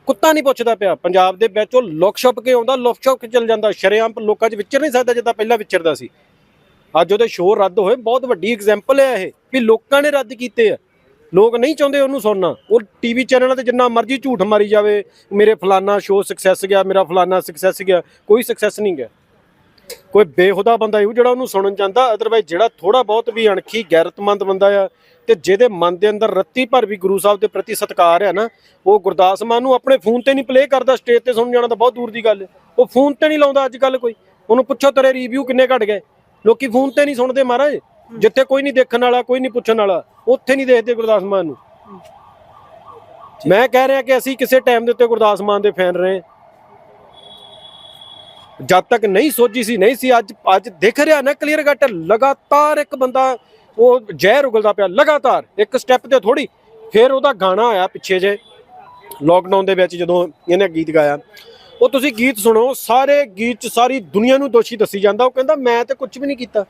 ਕੁੱਤਾ ਨਹੀਂ ਪੁੱਛਦਾ ਪਿਆ, ਪੰਜਾਬ ਦੇ ਵਿੱਚ ਉਹ ਲੁਕ ਛੁਪ ਕੇ ਆਉਂਦਾ, ਲੁਕ ਛੁਪ ਕੇ ਚਲ ਜਾਂਦਾ, ਸ਼ਰੇਆਮ ਲੋਕਾਂ 'ਚ ਵਿਚਰ ਨਹੀਂ ਸਕਦਾ ਜਿੱਦਾਂ ਪਹਿਲਾਂ ਵਿਚਰਦਾ ਸੀ। ਅੱਜ ਉਹਦੇ ਸ਼ੋਅ ਰੱਦ ਹੋਏ, ਬਹੁਤ ਵੱਡੀ ਐਗਜ਼ਾਮਪਲ ਹੈ ਇਹ, ਵੀ ਲੋਕਾਂ ਨੇ ਰੱਦ ਕੀਤੇ ਆ। ਲੋਕ ਨਹੀਂ ਚਾਹੁੰਦੇ ਉਹਨੂੰ ਸੁਣਨਾ। ਉਹ ਟੀਵੀ ਚੈਨਲਾਂ ਤੇ ਜਿੰਨਾ ਮਰਜ਼ੀ ਝੂਠ ਮਾਰੀ ਜਾਵੇ, ਮੇਰੇ ਫਲਾਨਾ ਸ਼ੋਅ ਸਕਸੈਸ ਗਿਆ, ਮੇਰਾ ਫਲਾਨਾ ਸਕਸੈਸ ਗਿਆ, ਕੋਈ ਸਕਸੈਸ ਨਹੀਂ ਗਿਆ। ਕੋਈ ਬੇਹੁਦਾ ਬੰਦਾ ਇਹੋ ਜਿਹੜਾ ਉਹਨੂੰ ਸੁਣਨ ਜਾਂਦਾ ਅਦਰਵਾਈਜ਼ ਜਿਹੜਾ ਥੋੜਾ ਬਹੁਤ ਵੀ ਅਣਖੀ, ਗੈਰਤਮੰਦ ਬੰਦਾ ਆ, ਤੇ ਜਿਹਦੇ ਮਨ ਦੇ ਅੰਦਰ ਰੱਤੀ ਭਰ ਵੀ ਗੁਰੂ ਸਾਹਿਬ ਦੇ ਪ੍ਰਤੀ ਸਤਿਕਾਰ ਹੈ ਨਾ, ਉਹ ਗੁਰਦਾਸ ਮਾਨ ਨੂੰ ਆਪਣੇ ਫੋਨ ਤੇ ਨਹੀਂ ਪਲੇ ਕਰਦਾ ਸਟੇਜ ਤੇ ਸੁਣ ਜਾਣਾ ਤਾਂ ਬਹੁਤ ਦੂਰ ਦੀ ਗੱਲ ਹੈ ਉਹ ਫੋਨ ਤੇ ਨਹੀਂ ਲਾਉਂਦਾ ਅੱਜ ਕੱਲ ਕੋਈ। ਉਹਨੂੰ ਪੁੱਛੋ ਤੇਰੇ ਰਿਵਿਊ ਕਿੰਨੇ ਘਟ ਗਏ। ਲੋਕੀ ਫੋਨ ਤੇ ਨਹੀਂ ਸੁਣਦੇ ਮਹਾਰਾਜ, ਜਿੱਥੇ ਕੋਈ ਨਹੀਂ ਦੇਖਣ ਵਾਲਾ, ਕੋਈ ਨਹੀਂ ਪੁੱਛਣ ਵਾਲਾ। ਉੱਥੇ ਨਹੀਂ ਦੇਖਦੇ ਗੁਰਦਾਸ ਮਾਨ ਨੂੰ। ਮੈਂ ਕਹਿ ਰਿਹਾ ਕਿ ਅਸੀਂ ਕਿਸੇ ਟਾਈਮ ਦੇ ਉੱਤੇ ਗੁਰਦਾਸ ਮਾਨ ਦੇ ਫੈਨ ਰਹੇ। ਜਦ ਤੱਕ ਨਹੀਂ ਸੋਚੀ ਸੀ ਨਹੀਂ ਸੀ ਅੱਜ ਅੱਜ ਦਿਖ ਰਿਹਾ ਨਾ ਕਲੀਅਰ ਕੱਟ ਲਗਾਤਾਰ ਇੱਕ ਬੰਦਾ ਉਹ ਜ਼ਹਿਰ ਉਗਲਦਾ ਪਿਆ ਲਗਾਤਾਰ ਇੱਕ ਸਟੈਪ ਤੇ ਥੋੜੀ ਫਿਰ ਉਹਦਾ ਗਾਣਾ ਆਇਆ ਪਿੱਛੇ ਜੇ ਲੋਕਡਾਊਨ ਦੇ ਵਿੱਚ ਜਦੋਂ ਇਹਨੇ ਗੀਤ ਗਾਇਆ। ਉਹ ਤੁਸੀਂ ਗੀਤ ਸੁਣੋ ਸਾਰੇ ਗੀਤ ਚ ਸਾਰੀ ਦੁਨੀਆ ਨੂੰ ਦੋਸ਼ੀ ਦੱਸੀ ਜਾਂਦਾ ਉਹ ਕਹਿੰਦਾ ਮੈਂ ਤੇ ਕੁਝ ਵੀ ਨਹੀਂ ਕੀਤਾ।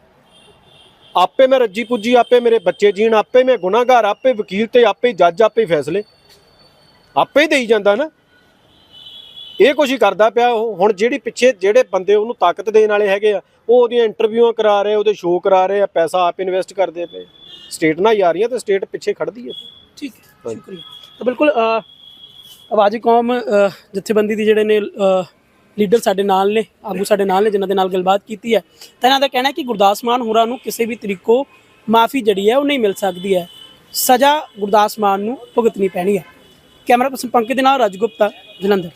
ਆਪੇ ਮੈਂ ਰੱਜੀ ਪੁੱਜੀ ਆਪੇ ਮੇਰੇ ਬੱਚੇ ਜੀਣ ਆਪੇ ਮੈਂ ਗੁਨਾਹਗਾਰ ਆਪੇ ਵਕੀਲ ਤੇ ਆਪੇ ਜੱਜ ਆਪੇ ਫੈਸਲੇ। ਆਪੇ ਹੀ ਦੇਈ ਜਾਂਦਾ ਨਾ। ਇਹ ਕੁਛ ਹੀ ਕਰਦਾ ਪਿਆ ਉਹ। ਹੁਣ ਜਿਹੜੀ ਪਿੱਛੇ ਜਿਹੜੇ ਬੰਦੇ ਉਹਨੂੰ ਤਾਕਤ ਦੇਣ ਵਾਲੇ ਹੈਗੇ ਆ ਉਹ ਉਹਦੀਆਂ ਇੰਟਰਵਿਊਆਂ ਕਰਾ ਰਹੇ ਉਹਦੇ ਸ਼ੋਅ ਕਰਾ ਰਹੇ ਆ ਪੈਸਾ ਆਪ ਇਨਵੈਸਟ ਕਰਦੇ ਪਏ। ਸਟੇਟ ਨਾਲ ਜਾ ਰਹੀਆਂ ਤੇ ਸਟੇਟ ਪਿੱਛੇ ਖੜਦੀ ਹੈ। ਠੀਕ ਹੈ ਸ਼ੁਕਰੀਆ। ਤਾਂ ਬਿਲਕੁਲ ਆਵਾਜ਼ ਕੌਮ ਜਥੇਬੰਦੀ ਦੀ ਜਿਹੜੇ ਨੇ ਲੀਡਰ ਸਾਡੇ ਨਾਲ ਨੇ, ਆਗੂ ਸਾਡੇ ਨਾਲ ਨੇ, ਜਿਨ੍ਹਾਂ ਦੇ ਨਾਲ ਗੱਲਬਾਤ ਕੀਤੀ ਹੈ। ਤਾਂ ਇਹਨਾਂ ਦਾ ਕਹਿਣਾ ਹੈ ਕਿ ਗੁਰਦਾਸ ਮਾਨ ਹੋਰਾਂ ਨੂੰ ਕਿਸੇ ਵੀ ਤਰੀਕੋ ਮਾਫੀ ਜਿਹੜੀ ਹੈ ਉਹ ਨਹੀਂ ਮਿਲ ਸਕਦੀ ਹੈ। ਸਜ਼ਾ ਗੁਰਦਾਸ ਮਾਨ ਨੂੰ ਭੁਗਤਣੀ ਪੈਣੀ ਹੈ। ਕੈਮਰਾ ਪਰਸਨ ਪੰਕਜ ਦੇ ਨਾਲ ਰਾਜ ਗੁਪਤਾ ਜਲੰਧਰ।